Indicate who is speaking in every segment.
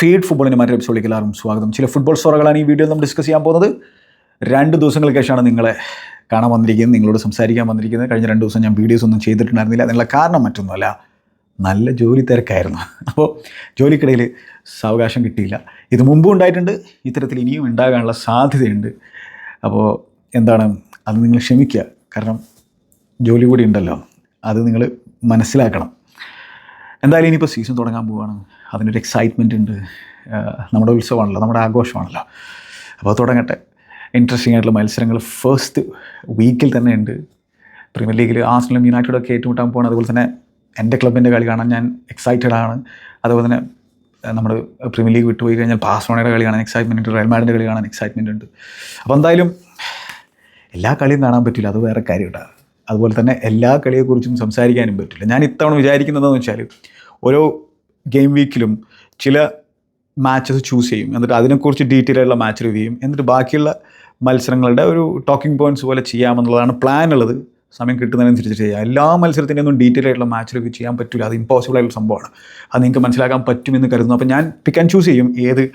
Speaker 1: Feed ഫുട്ബോളിന് മറ്റൊരു എപ്പിസോഡിലേക്ക് എല്ലാവരും സ്വാഗതം. ചില ഫുട്ബോൾ സ്റ്റോറുകളാണ് ഈ വീഡിയോ നമ്മൾ ഡിസ്കസ് ചെയ്യാൻ പോകുന്നത്. രണ്ട് ദിവസങ്ങൾക്ക് ശേഷമാണ് നിങ്ങളെ കാണാൻ വന്നിരിക്കുന്നത് നിങ്ങളോട് സംസാരിക്കാൻ വന്നിരിക്കുന്നത്. കഴിഞ്ഞ രണ്ട് ദിവസം ഞാൻ വീഡിയോസ് ഒന്നും ചെയ്തിട്ടുണ്ടായിരുന്നില്ല. അതിനുള്ള കാരണം മറ്റൊന്നുമല്ല നല്ല ജോലി തിരക്കായിരുന്നു. അപ്പോൾ ജോലിക്കിടയിൽ സാവകാശം കിട്ടിയില്ല. ഇത് മുമ്പും ഉണ്ടായിട്ടുണ്ട് ഇത്തരത്തിൽ ഇനിയും ഉണ്ടാകാനുള്ള സാധ്യതയുണ്ട്. അപ്പോൾ എന്താണ് അത് നിങ്ങൾ ക്ഷമിക്കുക. കാരണം ജോലി കൂടി ഉണ്ടല്ലോ അത് നിങ്ങൾ മനസ്സിലാക്കണം. എന്തായാലും ഇനിയിപ്പോൾ സീസൺ തുടങ്ങാൻ പോവുകയാണ് അതിനൊരു എക്സൈറ്റ്മെന്റ് ഉണ്ട്. നമ്മുടെ ഉത്സവമാണല്ലോ നമ്മുടെ ആഘോഷമാണല്ലോ. അപ്പോൾ തുടങ്ങട്ടെ. ഇൻട്രസ്റ്റിംഗ് ആയിട്ടുള്ള മത്സരങ്ങൾ ഫസ്റ്റ് വീക്കിൽ തന്നെ ഉണ്ട്. പ്രീമിയർ ലീഗിൽ ആസ്ട്രലും യുണൈറ്റഡൊക്കെ ഏറ്റുമുട്ടാൻ പോകണം അതുപോലെ തന്നെ എന്റെ ക്ലബിന്റെ കളി കാണാൻ ഞാൻ എക്സൈറ്റഡ് ആണ്. അതുപോലെ തന്നെ നമ്മൾ പ്രീമിയർ ലീഗ് വിട്ടുപോയി കഴിഞ്ഞാൽ ബാഴ്സലോണയുടെ കളി കാണാൻ എക്സൈറ്റ്മെന്റ് ഉണ്ട്. റയൽമാഡിന്റെ കളി കാണാൻ എക്സൈറ്റ്മെന്റ് ഉണ്ട്. അപ്പോൾ എന്തായാലും എല്ലാ കളിയും കാണാൻ പറ്റില്ല. അത് വേറെ കാര്യമുണ്ടാകും അതുപോലെ തന്നെ എല്ലാ കളിയെക്കുറിച്ചും സംസാരിക്കാനും പറ്റില്ല. ഞാൻ ഇത്തവണ വിചാരിക്കുന്നതെന്ന് വെച്ചാൽ ഓരോ ഗെയിം വീക്കിലും ചില മാച്ചസ് ചൂസ് ചെയ്യും. എന്നിട്ട് അതിനെക്കുറിച്ച് ഡീറ്റെയിൽ ആയിട്ടുള്ള മാച്ച് റിവ്യൂ ചെയ്യും. എന്നിട്ട് ബാക്കിയുള്ള മത്സരങ്ങളുടെ ഒരു ടോക്കിംഗ് പോയിന്റ്സ് പോലെ ചെയ്യാമെന്നുള്ളതാണ് പ്ലാൻ ഉള്ളത്. സമയം കിട്ടുന്നതിനനുസരിച്ച് ചെയ്യാം. എല്ലാ മത്സരത്തിന്റെ ഒന്നും ഡീറ്റെയിൽ ആയിട്ടുള്ള മാച്ച് റിവ്യൂ ചെയ്യാൻ പറ്റില്ല അത് ഇമ്പോസിബിൾ ആയിട്ടുള്ള സംഭവമാണ്. അത് നിങ്ങൾക്ക് മനസ്സിലാക്കാൻ പറ്റുമെന്ന് കരുതുന്നു. അപ്പോൾ ഞാൻ പിക്ക് ആൻഡ് ചൂസ് ചെയ്യും ഏത്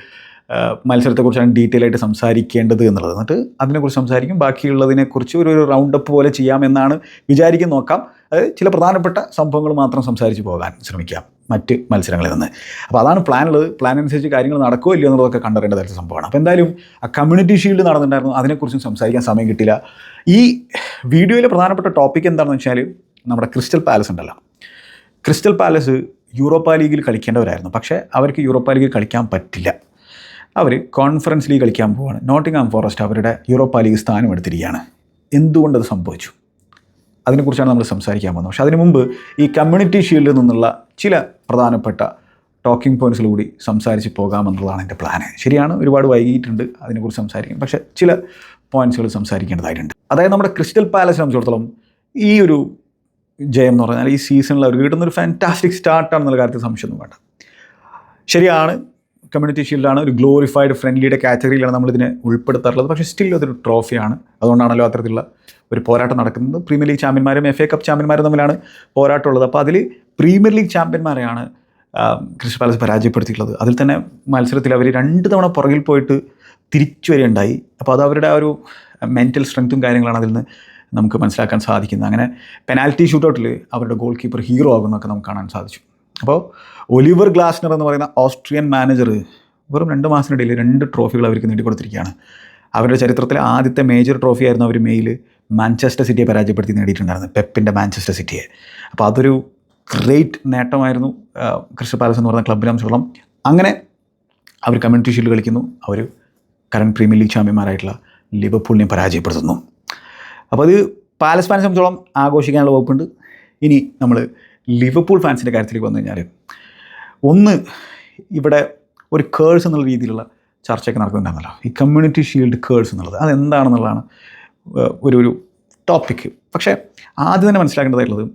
Speaker 1: മത്സരത്തെക്കുറിച്ചാണ് ഡീറ്റെയിൽ ആയിട്ട് സംസാരിക്കേണ്ടത് എന്നുള്ളത്. എന്നിട്ട് അതിനെക്കുറിച്ച് സംസാരിക്കും. ബാക്കിയുള്ളതിനെക്കുറിച്ച് ഒരു ഒരു റൗണ്ട് അപ്പ് പോലെ ചെയ്യാമെന്നാണ് വിചാരിക്കും. നോക്കാം. അത് ചില പ്രധാനപ്പെട്ട സംഭവങ്ങൾ മാത്രം സംസാരിച്ച് പോകാൻ ശ്രമിക്കാം. മറ്റ് മത്സരങ്ങളിൽ നിന്ന്. അപ്പോൾ അതാണ് പ്ലാൻ ഉള്ളത്. പ്ലാൻ അനുസരിച്ച് കാര്യങ്ങൾ നടക്കുമോ ഇല്ലയോ എന്നുള്ളതൊക്കെ കണ്ടറിയേണ്ട തരത്തിൽ സംഭവമാണ്. അപ്പോൾ എന്തായാലും ആ കമ്മ്യൂണിറ്റി ഷീൽഡ് നടന്നിട്ടുണ്ടായിരുന്നു. അതിനെക്കുറിച്ചും സംസാരിക്കാൻ സമയം കിട്ടില്ല ഈ വീഡിയോയിലെ പ്രധാനപ്പെട്ട ടോപ്പിക് എന്താണെന്ന് വെച്ചാൽ നമ്മുടെ ക്രിസ്റ്റൽ പാലസ് ഉണ്ടല്ലോ. ക്രിസ്റ്റൽ പാലസ് യൂറോപ്പ ലീഗിൽ കളിക്കേണ്ടവരായിരുന്നു. പക്ഷേ അവർക്ക് യൂറോപ്പ ലീഗിൽ കളിക്കാൻ പറ്റില്ല. അവർ കോൺഫറൻസ് ലീഗ് കളിക്കാൻ പോവാണ്. നോട്ടിംഗ്ഹാം ഫോറസ്റ്റ് അവരുടെ യൂറോപ്പ ലീഗ് സ്ഥാനം എടുത്തിരിക്കുകയാണ്. എന്തുകൊണ്ടത് സംഭവിച്ചു? അതിനെക്കുറിച്ചാണ് നമ്മൾ സംസാരിക്കാൻ പോകുന്നത്. പക്ഷേ അതിനു മുമ്പ് ഈ കമ്മ്യൂണിറ്റി ഷീൽഡിൽ നിന്നുള്ള ചില പ്രധാനപ്പെട്ട ടോക്കിംഗ് പോയിൻസിലൂടി സംസാരിച്ച് പോകാമെന്നുള്ളതാണ് എന്റെ പ്ലാന് ശരിയാണ് ഒരുപാട് വൈകിയിട്ടുണ്ട് അതിനെക്കുറിച്ച് സംസാരിക്കും പക്ഷേ ചില പോയിൻസുകൾ സംസാരിക്കേണ്ടതായിട്ടുണ്ട്. അതായത് നമ്മുടെ ക്രിസ്റ്റൽ പാലസ് സംബന്ധിച്ചിടത്തോളം ഈ ഒരു ജയം എന്ന് പറഞ്ഞാൽ ഈ സീസണിൽ അവർ കിട്ടുന്ന ഒരു ഫാന്റാസ്റ്റിക് സ്റ്റാർട്ടാണെന്നുള്ള കാര്യത്തിൽ സംശയമൊന്നും വേണ്ട. ശരിയാണ് കമ്മ്യൂണിറ്റി ഷീൽഡാണ് ഒരു ഗ്ലോറിഫൈഡ് ഫ്രണ്ട്ലിയുടെ കാറ്റഗറിയിലാണ് നമ്മളിതിനെ ഉൾപ്പെടുത്താറുള്ളത്. പക്ഷേ സ്റ്റിൽ അതൊരു ട്രോഫിയാണ് അതുകൊണ്ടാണല്ലോ അത്തരത്തിലുള്ള ഒരു പോരാട്ടം നടക്കുന്നത്. പ്രീമിയർ ലീഗ് ചാമ്പ്യന്മാരും എഫ് എ കപ്പ് ചാമ്പ്യന്മാരും തമ്മിലാണ് പോരാട്ടമുള്ളത്. അപ്പോൾ അതിൽ പ്രീമിയർ ലീഗ് ചാമ്പ്യന്മാരെയാണ് ക്രിസ്റ്റൽ പാലസ് പരാജയപ്പെടുത്തിയിട്ടുള്ളത്. അതിൽ തന്നെ മത്സരത്തിൽ അവർ രണ്ട് തവണ പുറകിൽ പോയിട്ട് തിരിച്ചു വരികയുണ്ടായി. അപ്പോൾ അത് അവരുടെ ആ ഒരു മെന്റൽ സ്ട്രെങ്ത്തും കാര്യങ്ങളാണ് അതിൽ നിന്ന് നമുക്ക് മനസ്സിലാക്കാൻ സാധിക്കുന്നത്. അങ്ങനെ പെനാൽറ്റി ഷൂട്ടൗട്ടിൽ അവരുടെ ഗോൾ കീപ്പർ ഹീറോ ആകുന്നൊക്കെ നമുക്ക് കാണാൻ സാധിച്ചു. അപ്പോൾ ഒലിവർ ഗ്ലാസ്നർ എന്ന് പറയുന്ന ഓസ്ട്രിയൻ മാനേജർ വെറും രണ്ട് മാസത്തിനിടയിൽ രണ്ട് ട്രോഫികൾ അവർക്ക് നേടിക്കൊടുത്തിരിക്കുകയാണ്. അവരുടെ ചരിത്രത്തിലെ ആദ്യത്തെ മേജർ ട്രോഫി ആയിരുന്നു അവർ മെയിൽ മാഞ്ചസ്റ്റർ സിറ്റിയെ പരാജയപ്പെടുത്തി നേടിയിട്ടുണ്ടായിരുന്നത് പെപ്പിന്റെ മാഞ്ചസ്റ്റർ സിറ്റിയെ. അപ്പോൾ അതൊരു ഗ്രേറ്റ് നേട്ടമായിരുന്നു ക്രിസ്റ്റൽ പാലസ് എന്ന് പറയുന്ന ക്ലബിനെ സംബന്ധിച്ചോളം അങ്ങനെ അവർ കമ്മ്യൂണിറ്റി ഷീൽഡ് കളിക്കുന്നു അവർ കറണ്ട് പ്രീമിയർ ലീഗ് ചാമ്പ്യന്മാരായിട്ടുള്ള ലിവർപൂളിനെ പരാജയപ്പെടുത്തുന്നു. അപ്പോൾ അത് പാലസ് ഫാൻസ് സംബന്ധിച്ചോളം ആഘോഷിക്കാനുള്ള വകുപ്പുണ്ട്. ഇനി നമ്മൾ ലിവർപൂൾ ഫാൻസിന്റെ കാര്യത്തിലേക്ക് വന്നു കഴിഞ്ഞാൽ ഒന്ന് ഇവിടെ ഒരു കേഴ്സ് എന്നുള്ള രീതിയിലുള്ള ചർച്ചയൊക്കെ നടക്കുന്നുണ്ടായിരുന്നല്ലോ. ഈ കമ്മ്യൂണിറ്റി ഷീൽഡ് കേഴ്സ് എന്നുള്ളത് അതെന്താണെന്നുള്ളതാണ് ഒരു ഒരു ടോപ്പിക്ക് പക്ഷേ ആദ്യം തന്നെ മനസ്സിലാക്കേണ്ടതായിട്ടുള്ളത്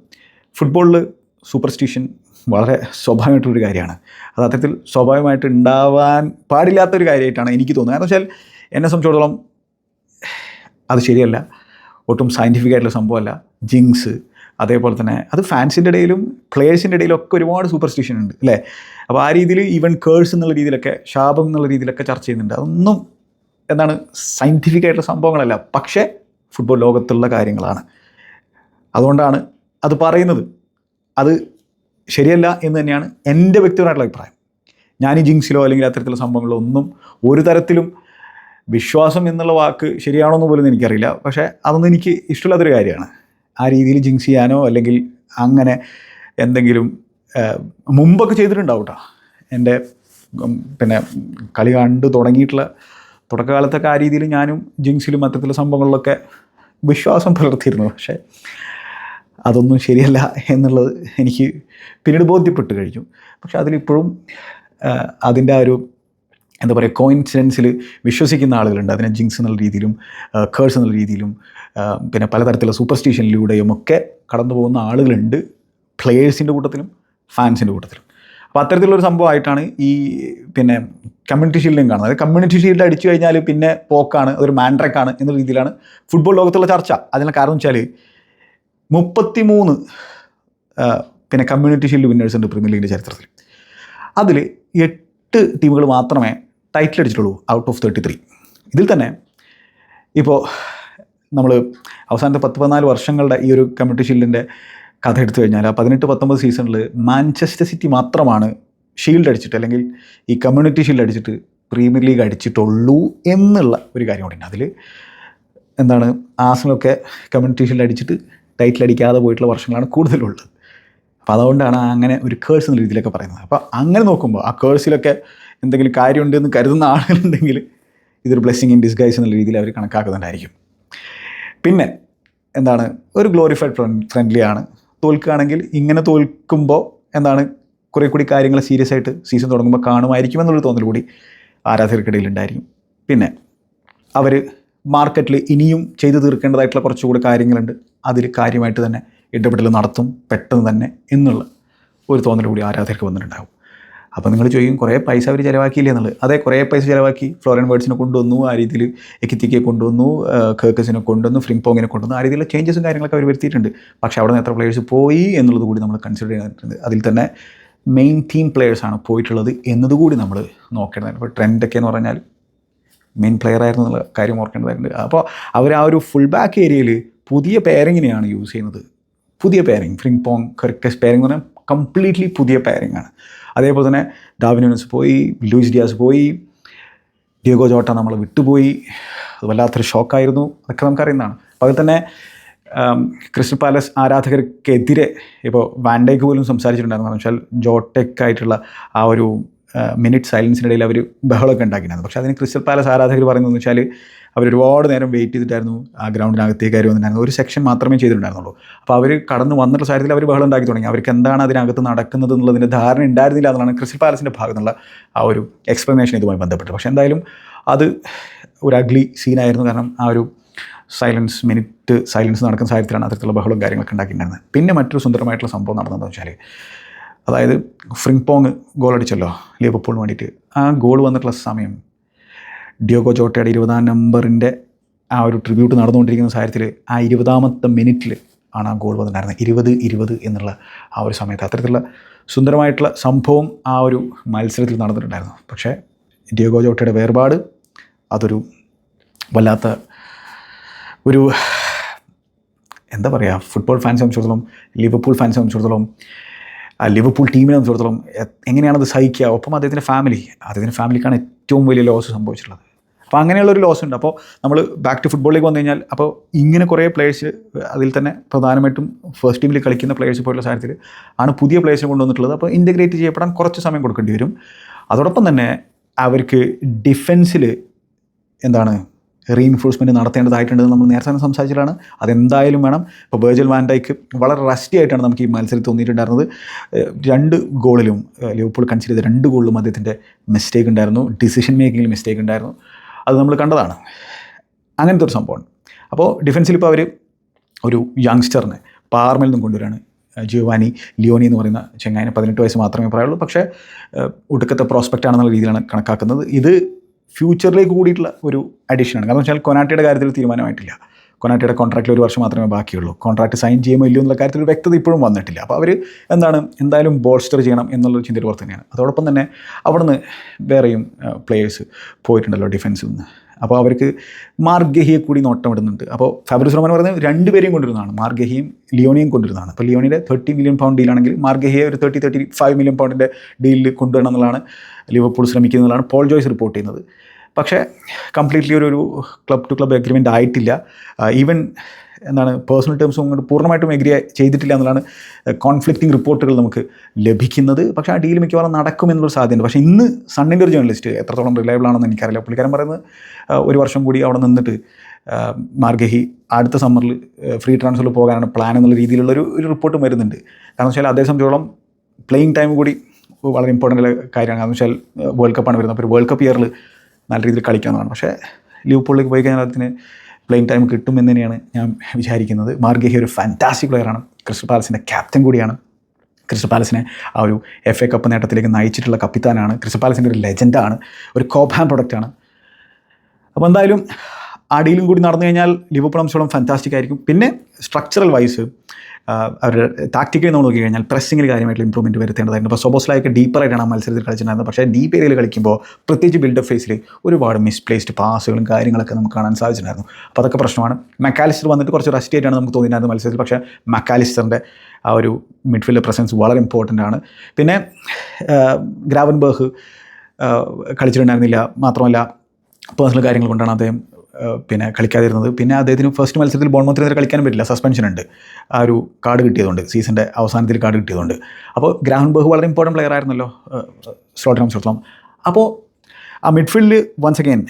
Speaker 1: ഫുട്ബോളിൽ സൂപ്പർസ്റ്റിഷൻ വളരെ സ്വാഭാവികമായിട്ടൊരു കാര്യമാണ്. അത് അത്തരത്തിൽ സ്വാഭാവികമായിട്ട് ഉണ്ടാവാൻ പാടില്ലാത്തൊരു കാര്യമായിട്ടാണ് എനിക്ക് തോന്നുന്നത്. കാരണം വെച്ചാൽ എന്നെ സംബന്ധിച്ചിടത്തോളം അത് ശരിയല്ല. ഒട്ടും സയന്റിഫിക് ആയിട്ടുള്ള സംഭവമല്ല. ജിങ്സ് അതേപോലെ തന്നെ അത് ഫാൻസിന്റെ ഇടയിലും പ്ലേയേഴ്സിന്റെ ഇടയിലും ഒക്കെ ഒരുപാട് സൂപ്പർസ്റ്റിഷൻ ഉണ്ട് അല്ലേ? അപ്പോൾ ആ രീതിയിൽ ഈവൻ കേഴ്സ് എന്നുള്ള രീതിയിലൊക്കെ ശാപം എന്നുള്ള രീതിയിലൊക്കെ ചർച്ച ചെയ്യുന്നുണ്ട്. അതൊന്നും എന്താണ് സയന്റിഫിക് ആയിട്ടുള്ള സംഭവങ്ങളല്ല പക്ഷേ ഫുട്ബോൾ ലോകത്തുള്ള കാര്യങ്ങളാണ്. അതുകൊണ്ടാണ് അത് പറയുന്നത്. അത് ശരിയല്ല എന്ന് തന്നെയാണ് എന്റെ വ്യക്തിപരമായിട്ടുള്ള അഭിപ്രായം. ഞാൻ ഈ ജിങ്സിലോ അല്ലെങ്കിൽ അത്തരത്തിലുള്ള സംഭവങ്ങളോ ഒന്നും ഒരു തരത്തിലും വിശ്വാസം എന്നുള്ള വാക്ക് ശരിയാണോ എന്ന് പോലും എനിക്കറിയില്ല. പക്ഷേ അതൊന്നും എനിക്ക് ഇഷ്ടമില്ലാത്തൊരു കാര്യമാണ്. ആ രീതിയിൽ ജിങ്സ് ചെയ്യാനോ അല്ലെങ്കിൽ അങ്ങനെ എന്തെങ്കിലും മുമ്പൊക്കെ ചെയ്തിട്ടുണ്ടാവും കേട്ടോ എന്റെ പിന്നെ കളി കണ്ട് തുടങ്ങിയിട്ടുള്ള തുടക്കകാലത്തൊക്കെ ആ രീതിയിൽ ഞാനും ജിങ്സിലും അത്തരത്തിലുള്ള സംഭവങ്ങളിലൊക്കെ വിശ്വാസം പുലർത്തിയിരുന്നു. പക്ഷേ അതൊന്നും ശരിയല്ല എന്നുള്ളത് എനിക്ക് പിന്നീട് ബോധ്യപ്പെട്ട് കഴിഞ്ഞു. പക്ഷെ അതിലിപ്പോഴും അതിന്റെ ആ ഒരു എന്താ പറയുക കോയിൻസിഡൻസിൽ വിശ്വസിക്കുന്ന ആളുകളുണ്ട്. അതിനെ ജിങ്സ് എന്നുള്ള രീതിയിലും കേഴ്സ് എന്നുള്ള രീതിയിലും പിന്നെ പലതരത്തിലുള്ള സൂപ്പർസ്റ്റീഷനിലൂടെയും ഒക്കെ കടന്നു പോകുന്ന ആളുകളുണ്ട്. പ്ലേയേഴ്സിന്റെ കൂട്ടത്തിലും ഫാൻസിന്റെ കൂട്ടത്തിലും. അപ്പോൾ അത്തരത്തിലുള്ളൊരു സംഭവമായിട്ടാണ് ഈ പിന്നെ കമ്മ്യൂണിറ്റി ഷീൽഡിലും കാണുന്നത്. കമ്മ്യൂണിറ്റി ഷീൽഡ് അടിച്ചു കഴിഞ്ഞാൽ പിന്നെ പോക്കാണ് അതൊരു മാൻഡ്രക്കാണ് എന്ന രീതിയിലാണ് ഫുട്ബോൾ ലോകത്തുള്ള ചർച്ച. അതിന് കാരണം വെച്ചാൽ മുപ്പത്തി മൂന്ന് പിന്നെ കമ്മ്യൂണിറ്റി ഷീൽഡ് വിന്നേഴ്സ് ഉണ്ട് പ്രീമിയർ ലീഗിന്റെ ചരിത്രത്തിൽ അതിൽ എട്ട് ടീമുകൾ മാത്രമേ ടൈറ്റിൽ അടിച്ചിട്ടുള്ളൂ ഔട്ട് ഓഫ് തേർട്ടി ത്രീ ഇതിൽ തന്നെ ഇപ്പോൾ നമ്മൾ അവസാനത്തെ പത്ത് പതിനാല് വർഷങ്ങളുടെ ഈ ഒരു കമ്മ്യൂണിറ്റി ഷീൽഡിന്റെ കഥ എടുത്തു കഴിഞ്ഞാൽ ആ പതിനെട്ട് പത്തൊമ്പത് സീസണിൽ മാഞ്ചസ്റ്റർ സിറ്റി മാത്രമാണ് ഷീൽഡ് അടിച്ചിട്ട് അല്ലെങ്കിൽ ഈ കമ്മ്യൂണിറ്റി ഷീൽഡ് അടിച്ചിട്ട് പ്രീമിയർ ലീഗ് അടിച്ചിട്ടുള്ളൂ എന്നുള്ള ഒരു കാര്യം കൂടി ഉണ്ട് അതിൽ എന്താണ് ആസനൊക്കെ കമ്മ്യൂണിറ്റി ഷീൽഡ് അടിച്ചിട്ട് ടൈറ്റിൽ അടിക്കാതെ പോയിട്ടുള്ള വർഷങ്ങളാണ് കൂടുതലുള്ളത്. അപ്പോൾ അതുകൊണ്ടാണ് അങ്ങനെ ഒരു കേഴ്സ് എന്ന രീതിയിലൊക്കെ പറയുന്നത്. അപ്പോൾ അങ്ങനെ നോക്കുമ്പോൾ ആ കേഴ്സിലൊക്കെ എന്തെങ്കിലും കാര്യമുണ്ട് എന്ന് കരുതുന്ന ആളുകളുണ്ടെങ്കിൽ ഇതൊരു ബ്ലെസ്സിങ് ഇൻ ഡിസ്ഗൈസ് എന്നുള്ള രീതിയിൽ അവർ കണക്കാക്കുന്നുണ്ടായിരിക്കും. പിന്നെ എന്താണ്? ഒരു ഗ്ലോറിഫൈഡ് ഫ്രണ്ട്ലി ആണ് തോൽക്കുകയാണെങ്കിൽ ഇങ്ങനെ തോൽക്കുമ്പോൾ എന്താണ്? കുറേ കൂടി കാര്യങ്ങൾ സീരിയസ് ആയിട്ട് സീസൺ തുടങ്ങുമ്പോൾ കാണുമായിരിക്കും എന്നുള്ളൊരു തോന്നൽ കൂടി ആരാധകർക്കിടയിൽ ഉണ്ടായിരിക്കും. പിന്നെ അവർ മാർക്കറ്റിൽ ഇനിയും ചെയ്തു തീർക്കേണ്ടതായിട്ടുള്ള കുറച്ചുകൂടി കാര്യങ്ങളുണ്ട്. അതിൽ കാര്യമായിട്ട് തന്നെ ഇടപെടൽ നടത്തും പെട്ടെന്ന് തന്നെ എന്നുള്ള ഒരു തോന്നൽ കൂടി ആരാധകർക്ക് വന്നിട്ടുണ്ടാകും അപ്പോൾ നിങ്ങൾ ചോദിക്കും കുറേ പൈസ അവർ ചിലവാക്കിയില്ലേ? എന്നുള്ളത്. അതെ കുറേ പൈസ ചിലവാക്കി ഫ്ലോറിൻ വേർഡ്സിനെ കൊണ്ടുവന്നു ആ രീതിയിൽ എക്കിത്തിക്കെ കൊണ്ടുവന്നു കേക്കസിനെ കൊണ്ടുവന്നു ഫ്രിംപോങ്ങിനെ കൊണ്ടുവന്നു ആ രീതിയിലുള്ള ചേഞ്ചസും കാര്യങ്ങളൊക്കെ അവർ വരുത്തിയിട്ടുണ്ട്. പക്ഷേ അവിടെ നിന്ന് എത്ര പ്ലേയേഴ്സ് പോയി എന്നുള്ളത് കൂടി നമ്മൾ കൺസിഡർ ചെയ്തിട്ടുണ്ട്. അതിൽ തന്നെ മെയിൻ ടീം പ്ലേയേഴ്സാണ് പോയിട്ടുള്ളത് എന്നതുകൂടി നമ്മൾ നോക്കേണ്ടതാണ്. ഇപ്പോൾ ട്രെൻഡൊക്കെ എന്ന് പറഞ്ഞാൽ മെയിൻ പ്ലെയർ ആയിരുന്നു എന്നുള്ള കാര്യം ഓർക്കേണ്ടതായിട്ടുണ്ട്. അപ്പോൾ അവർ ആ ഒരു ഫുൾ ബാക്ക് ഏരിയയിൽ പുതിയ പേരിങ്ങിനെയാണ് യൂസ് ചെയ്യുന്നത്. പുതിയ പെയറിങ് ഫ്രിംപോങ് കെർക്കസ് പേരിങ് എന്ന് പറഞ്ഞാൽ കംപ്ലീറ്റ്ലി പുതിയ പെയറിംഗ് ആണ്. അതേപോലെ തന്നെ ഡാവിനോസ് പോയി ലൂയിസ് ഡിയാസ് പോയി ഡിയോഗോ ജോട്ട നമ്മൾ വിട്ടുപോയി. അത് വല്ലാത്തൊരു ഷോക്കായിരുന്നു. അതൊക്കെ നമുക്കറിയുന്നതാണ്. അതിൽ തന്നെ ക്രിസ്റ്റൽ പാലസ് ആരാധകർക്കെതിരെ ഇപ്പോൾ വാൻഡേക്ക് പോലും സംസാരിച്ചിട്ടുണ്ടായിരുന്നു. വെച്ചാൽ ജോട്ടയ്ക്കായിട്ടുള്ള ആ ഒരു മിനിറ്റ് സൈലൻസിനിടയിൽ അവർ ബഹളമൊക്കെ ഉണ്ടാക്കിയിട്ടുണ്ടായിരുന്നു. പക്ഷേ അതിന് ക്രിസ്റ്റൽ പാലസ് ആരാധകർ പറയുന്നതെന്ന് വെച്ചാൽ അവർ ഒരുപാട് നേരം വെയിറ്റ് ചെയ്തിട്ടായിരുന്നു ആ ഗ്രൗണ്ടിനകത്തേക്ക് കയറി വന്നിട്ടുണ്ടായിരുന്നു ഒരു സെക്ഷൻ മാത്രമേ ചെയ്തിട്ടുണ്ടായിരുന്നുള്ളൂ. അപ്പോൾ അവർ കടന്ന് വന്നിട്ടുള്ള സാഹചര്യത്തിൽ അവർ ബഹളം ഉണ്ടാക്കി തുടങ്ങി. അവർക്ക് എന്താണ് അതിനകത്ത് നടക്കുന്നത് എന്നുള്ളതിന്റെ ധാരണ ഉണ്ടായിരുന്നില്ല എന്നുള്ളതാണ് ക്രിസ്റ്റൽ പാലസിന്റെ ഭാഗത്തുള്ള ആ ഒരു എക്സ്പ്ലനേഷൻ ഇതുമായി ബന്ധപ്പെട്ട് പക്ഷേ എന്തായാലും അത് ഒരു അഗ്ലി സീനായിരുന്നു കാരണം ആ ഒരു സൈലൻസ് മിനിറ്റ് സൈലൻസ് നടക്കുന്ന സാഹചര്യത്തിലാണ് അത്തരത്തിലുള്ള ബഹളവും കാര്യങ്ങളൊക്കെ ഉണ്ടാക്കിയിട്ടുണ്ടായിരുന്നത്. പിന്നെ മറ്റൊരു സുന്ദരമായിട്ടുള്ള സംഭവം നടന്നതെന്ന് വെച്ചാൽ അതായത് ഫ്രിംപോങ് ഗോൾ അടിച്ചല്ലോ ലിവർപൂളിന് വേണ്ടിയിട്ട്. ആ ഗോൾ വന്നിട്ടുള്ള സമയം ഡിയോഗോ ചോട്ടയുടെ ഇരുപതാം നമ്പറിന്റെ ആ ഒരു ട്രിബ്യൂട്ട് നടന്നുകൊണ്ടിരിക്കുന്ന സാഹചര്യത്തിൽ ആ ഇരുപതാമത്തെ മിനിറ്റിൽ ആണ് ആ ഗോൾ വന്നിട്ടുണ്ടായിരുന്നത്. ഇരുപത് ഇരുപത് എന്നുള്ള ആ ഒരു സമയത്ത് അത്തരത്തിലുള്ള സുന്ദരമായിട്ടുള്ള സംഭവം ആ ഒരു മത്സരത്തിൽ നടന്നിട്ടുണ്ടായിരുന്നു. പക്ഷേ ഡിയോഗോ ജോട്ടയുടെ വേർപാട് അതൊരു വല്ലാത്ത ഒരു എന്താ പറയുക ഫുട്ബോൾ ഫാൻസ് സംബന്ധിച്ചിടത്തോളം ലിവർപൂൾ ഫാൻസ് സംബന്ധിച്ചിടത്തോളം ലിവർപൂൾ ടീമിനെ സംബന്ധിച്ചിടത്തോളം എങ്ങനെയാണത് സഹിക്കുക? ഒപ്പം അദ്ദേഹത്തിന്റെ ഫാമിലി അദ്ദേഹത്തിന്റെ ഫാമിലിക്കാണ് ഏറ്റവും വലിയ ലോസ് സംഭവിച്ചിട്ടുള്ളത്. അപ്പോൾ അങ്ങനെയുള്ളൊരു ലോസ് ഉണ്ട്. അപ്പോൾ നമ്മൾ ബാക്ക് ടു ഫുട്ബോളിലേക്ക് വന്നു കഴിഞ്ഞാൽ അപ്പോൾ ഇങ്ങനെ കുറേ പ്ലേയേഴ്സ് അതിൽ തന്നെ പ്രധാനമായിട്ടും ഫസ്റ്റ് ടീമിൽ കളിക്കുന്ന പ്ലേയേഴ്സ് പോലുള്ള സാഹചര്യത്തിൽ ആണ് പുതിയ പ്ലേയേഴ്സിനെ കൊണ്ടുവന്നിട്ടുള്ളത്. അപ്പോൾ ഇന്റഗ്രേറ്റ് ചെയ്യപ്പെടാൻ കുറച്ച് സമയം കൊടുക്കേണ്ടി വരും. അതോടൊപ്പം തന്നെ അവർക്ക് ഡിഫൻസിൽ എന്താണ് റീഇൻഫോഴ്സ്മെന്റ് നടത്തേണ്ടതായിട്ടുണ്ടെന്ന് നമ്മൾ നേരത്തെ തന്നെ സംസാരിച്ചിട്ടാണ്. അതെന്തായാലും വേണം. ഇപ്പോൾ ബേജൽ വാൻഡൈക്ക് വളരെ റസ്റ്റി ആയിട്ടാണ് നമുക്ക് ഈ മത്സരത്തിൽ തോന്നിയിട്ടുണ്ടായിരുന്നത്. രണ്ട് ഗോളിലും ലിവർപൂൾ കൺസിഡർ ചെയ്ത രണ്ട് ഗോളിലും അദ്ദേഹത്തിന്റെ മിസ്റ്റേക്ക് ഉണ്ടായിരുന്നു. ഡിസിഷൻ മേക്കിങ്ങിൽ മിസ്റ്റേക്ക് ഉണ്ടായിരുന്നു. അത് നമ്മൾ കണ്ടതാണ്. അങ്ങനത്തെ ഒരു സംഭവമാണ്. അപ്പോൾ ഡിഫൻസിൽ ഇപ്പോൾ അവർ ഒരു യങ്സ്റ്ററിനെ പാർമയിൽ നിന്നും കൊണ്ടുവരാണ്. ജിയോവാനി ലിയോനി എന്ന് പറയുന്ന ചെങ്ങായിന് പതിനെട്ട് വയസ്സ് മാത്രമേ പറയുള്ളൂ. പക്ഷേ ഒടുക്കത്തെ പ്രോസ്പെക്റ്റ് ആണെന്നുള്ള രീതിയിലാണ് കണക്കാക്കുന്നത്. ഇത് ഫ്യൂച്ചറിലേക്ക് കൂടിയിട്ടുള്ള ഒരു അഡീഷനാണ് കാരണം വെച്ചാൽ കൊനാട്ടിയുടെ കാര്യത്തിൽ തീരുമാനമായിട്ടില്ല. കൊനാട്ടയുടെ കോൺട്രാക്റ്റിൽ ഒരു വർഷം മാത്രമേ ബാക്കിയുള്ളൂ. കോൺട്രാക്ട് സൈൻ ചെയ്യുമോ ഇല്ലയോ എന്നുള്ള കാര്യത്തിൽ ഒരു വ്യക്തത ഇപ്പോഴും വന്നിട്ടില്ല. അപ്പോൾ അവർ എന്താണ് എന്തായാലും ബോൾസ്റ്റർ ചെയ്യണം എന്നുള്ള ചിന്തയിൽ പുറത്ത് തന്നെയാണ് അതോടൊപ്പം തന്നെ അവിടുന്ന് വേറെയും പ്ലേയേഴ്സ് പോയിട്ടുണ്ടല്ലോ ഡിഫൻസിൽ നിന്ന് അപ്പോൾ അവർക്ക് മാർഗഹിയെ കൂടി നോട്ടം ഇടുന്നുണ്ട് അപ്പോൾ ഫാബ്രിസ് റോമൻ പറയുന്നത് രണ്ടുപേരെയും കൊണ്ടുവരുന്നതാണ്. മാർഗഹിയും ലിയോണിയും കൊണ്ടുവരുന്നതാണ്. അപ്പോൾ ലിയോണിയുടെ തേർട്ടി മില്യൺ പൗണ്ട് ഡീലാണെങ്കിൽ മാർഗഹിയെ ഒരു തേർട്ടി തേർട്ടി ഫൈവ് മില്യൺ പൗണ്ടിന്റെ ഡീലിൽ കൊണ്ടുവരണം എന്നുള്ളതാണ് ലിവർപൂൾ ശ്രമിക്കുന്നതാണ്. പോൾ ജോയ്സ് റിപ്പോർട്ട് ചെയ്യുന്നത്. പക്ഷേ കംപ്ലീറ്റ്ലി ഒരു ഒരു ക്ലബ് ടു ക്ലബ് എഗ്രിമെന്റ് ആയിട്ടില്ല. ഈവൻ എന്താണ് പേഴ്സണൽ ടേംസും അങ്ങോട്ട് പൂർണമായിട്ടും എഗ്രി ചെയ്തിട്ടില്ല എന്നുള്ളതാണ് കോൺഫ്ലിക്റ്റിംഗ് റിപ്പോർട്ടുകൾ നമുക്ക് ലഭിക്കുന്നത്. പക്ഷേ ആ ഡീൽ മിക്കവാറും നടക്കും എന്നുള്ളൊരു സാധ്യതയുണ്ട്. പക്ഷേ ഇന്ന് സണ്ണിന്റെ ഒരു ജേർണലിസ്റ്റ് എത്രത്തോളം റിലയബിൾ ആണെന്ന് എനിക്കറിയില്ല. പുള്ളിക്കാരൻ പറയുന്നത് ഒരു വർഷം കൂടി അവിടെ നിന്നിട്ട് മാർഗഹി അടുത്ത സമ്മറിൽ ഫ്രീ ട്രാൻസ്ഫറിൽ പോകാനാണ് പ്ലാൻ എന്നുള്ള രീതിയിലുള്ള ഒരു ഒരു റിപ്പോർട്ടും വരുന്നുണ്ട്. കാരണം വെച്ചാൽ അതേ സംബന്ധിച്ചോളം പ്ലേയിങ് ടൈം കൂടി വളരെ ഇമ്പോർട്ടന്റ് കാര്യമാണ്. കാരണം വെച്ചാൽ വേൾഡ് കപ്പാണ് വരുന്നത്. അപ്പോൾ ഒരു വേൾഡ് കപ്പ് ഇയറിൽ നല്ല രീതിയിൽ കളിക്കാവുന്നതാണ്. പക്ഷേ ലിവർപൂളിലേക്ക് പോയി കഴിഞ്ഞാൽ അതിന് പ്ലെയിൻ ടൈം കിട്ടുമെന്ന് തന്നെയാണ് ഞാൻ വിചാരിക്കുന്നത്. മാർഗേഹി ഒരു ഫാന്റാസ്റ്റിക് പ്ലെയറാണ് ക്രിസ്റ്റൽ പാലസിന്റെ ക്യാപ്റ്റൻ കൂടിയാണ്. ക്രിസ്റ്റൽ പാലസിനെ ആ ഒരു എഫ് എ കപ്പ് നേട്ടത്തിലേക്ക് നയിച്ചിട്ടുള്ള കപ്പിത്താനാണ്. ക്രിസ്റ്റൽ പാലസിന്റെ ഒരു ലെജൻഡാണ് ഒരു കോബാൻ പ്രൊഡക്റ്റാണ് അപ്പോൾ എന്തായാലും ഡീലും കൂടി നടന്നു കഴിഞ്ഞാൽ ലിവർപൂൾ അംശോളം ഫാന്റാസ്റ്റിക് ആയിരിക്കും. പിന്നെ സ്ട്രക്ചറൽ വൈസ് അവരുടെ ടാക്ടിക്കൽ നമ്മൾ നോക്കി കഴിഞ്ഞാൽ പ്രസ്സിങ്ങിൽ കാര്യമായിട്ടുള്ള ഇമ്പ്രൂവ്മെന്റ് വരുത്തേണ്ടതായിരുന്നു. അപ്പോൾ സോബോസ്ലായൊക്കെ ഡീപ്പറായിട്ടാണ് ആ മത്സരത്തിൽ കളിച്ചിട്ടുണ്ടായിരുന്നത്. പക്ഷേ ഡീപ്പ് ഏരിയയിൽ കളിക്കുമ്പോൾ പ്രത്യേകിച്ച് ബിൽഡപ്പ് ഫേസിൽ ഒരുപാട് മിസ്പ്ലേസ്ഡ് പാസുകളും കാര്യങ്ങളൊക്കെ നമുക്ക് കാണാൻ സാധിച്ചിട്ടുണ്ടായിരുന്നു. അപ്പോൾ അതൊക്കെ പ്രശ്നമാണ്. മെക്കാലിസ്റ്റർ വന്നിട്ട് കുറച്ച് റെസ്റ്റ് ആയിട്ടാണ് നമുക്ക് തോന്നിയിട്ടുണ്ടായിരുന്നത് മത്സരത്തിൽ. പക്ഷേ മെക്കാലിസ്റ്ററിന്റെ ആ ഒരു മിഡ്ഫീൽഡ് പ്രസൻസ് വളരെ ഇമ്പോർട്ടന്റ് ആണ്. പിന്നെ ഗ്രാവൻബർഗ് കളിച്ചിട്ടുണ്ടായിരുന്നില്ല. മാത്രമല്ല പേഴ്സണൽ കാര്യങ്ങൾ കൊണ്ടാണ് അദ്ദേഹം പിന്നെ കളിക്കാതിരുന്നത്. പിന്നെ അദ്ദേഹത്തിന് ഫസ്റ്റ് മത്സരത്തിൽ ബോൺമത്തിനെതിരെ കളിക്കാൻ പറ്റില്ല. സസ്പെൻഷൻ ഉണ്ട്. ആ ഒരു കാർഡ് കിട്ടിയതുകൊണ്ട് സീസണിന്റെ അവസാനത്തിൽ കാർഡ് കിട്ടിയതുകൊണ്ട്. അപ്പോൾ ഗ്രാഹൻ ബഹു വളരെ ഇമ്പോർട്ടന്റ് പ്ലെയർ ആയിരുന്നല്ലോ സ്ലോട്ടിനെ സംബന്ധിച്ചിടത്തോളം അപ്പോൾ ആ മിഡ്ഫീൽഡിൽ വൺസ് അഗെയിൻ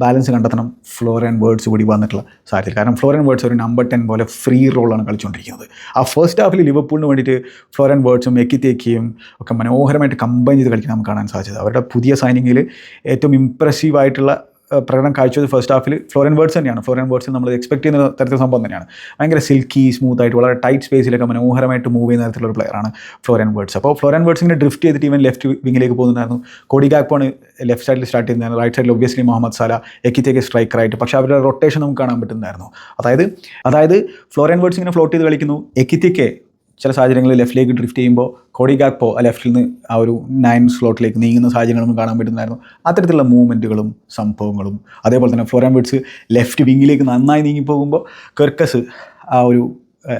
Speaker 1: ബാലൻസ് കണ്ടെത്തണം. ഫ്ലോറിയൻ വേർഡ്സ് കൂടി വന്നിട്ടുള്ള സാഹചര്യം കാരണം ഫ്ലോറിയൻ വേർഡ്സ് ഒരു നമ്പർ ടെൻ പോലെ ഫ്രീ റോളാണ് കളിച്ചുകൊണ്ടിരിക്കുന്നത്. ആ ഫസ്റ്റ് ഹാഫിൽ ലിവർപൂളിന് വേണ്ടിയിട്ട് ഫ്ലോറിയൻ വേർഡ്സും എക്കിത്തേക്കിയും ഒക്കെ മനോഹരമായിട്ട് കമ്പൈൻ ചെയ്ത് കളിക്കാൻ നമുക്ക് കാണാൻ സാധിച്ചത്. അവരുടെ പുതിയ സൈനിങ്ങിൽ ഏറ്റവും ഇമ്പ്രസീവ് ആയിട്ടുള്ള ഏഹ്, പ്രകടനം കാഴ്ചവെച്ചത് ഫസ്റ്റ് ഹാഫിൽ ഫ്ലോറൻ വേർഡ്സ് തന്നെയാണ്. ഫ്ലോറൻ വേർഡ്സ് നമ്മൾ എക്സ്പെക്ട് ചെയ്യുന്ന തരത്തിൽ സംഭവം തന്നെയാണ്. ഭയങ്കര സിൽക്കി സ്മൂത്ത് ആയിട്ട് വളരെ ടൈറ്റ് സ്പേസിലൊക്കെ മനോഹരമായിട്ട് മൂവ് ചെയ്യുന്ന തരത്തിലുള്ള പ്ലെയറാണ് ഫ്ലോറൻ വേർഡ്സ് അപ്പോൾ ഫ്ലോറൻ വേർഡ്സ് ഇങ്ങനെ ഡ്രിഫ്റ്റ് ചെയ്തിട്ട് ഇവൻ ലെഫ്റ്റ് വിങ്ങിലേക്ക് പോകുന്നുണ്ടായിരുന്നു. കോടി ഗാക്പോണ് ലെഫ്റ്റ് സൈഡിൽ സ്റ്റാർട്ട് ചെയ്യുന്നതായിരുന്നു റൈറ്റ് സൈഡിൽ ഒബ്വിയസ്ലി മുഹമ്മദ് സാല എക്കിത്തേക്ക് സ്ട്രൈക്കറായിട്ട് പക്ഷേ അവരുടെ റൊട്ടേഷൻ നമുക്ക് കാണാൻ പറ്റുന്നതായിരുന്നു. അതായത് അതായത് ഫ്ലോറൻ വേർഡ്സ് ഇങ്ങനെ ഫ്ലോട്ട് ചെയ്ത് കളിക്കുന്നു. എക്കിത്തേക്ക് ചില സാഹചര്യങ്ങളിൽ ലെഫ്റ്റിലേക്ക് ഡ്രിഫ്റ്റ് ചെയ്യുമ്പോൾ കോടി ഗാക്പോ ലെഫ്റ്റിൽ നിന്ന് ആ ഒരു നയൻ സ്ലോട്ടിലേക്ക് നീങ്ങുന്ന സാഹചര്യങ്ങളും കാണാൻ പറ്റുന്നുണ്ടായിരുന്നു അത്തരത്തിലുള്ള മൂവ്മെന്റുകളും സംഭവങ്ങളും. അതേപോലെ തന്നെ ഫ്ലോറൻ വിഡ്സ് ലെഫ്റ്റ് വിങ്ങിലേക്ക് നന്നായി നീങ്ങിപ്പോകുമ്പോൾ കെർക്കസ് ആ ഒരു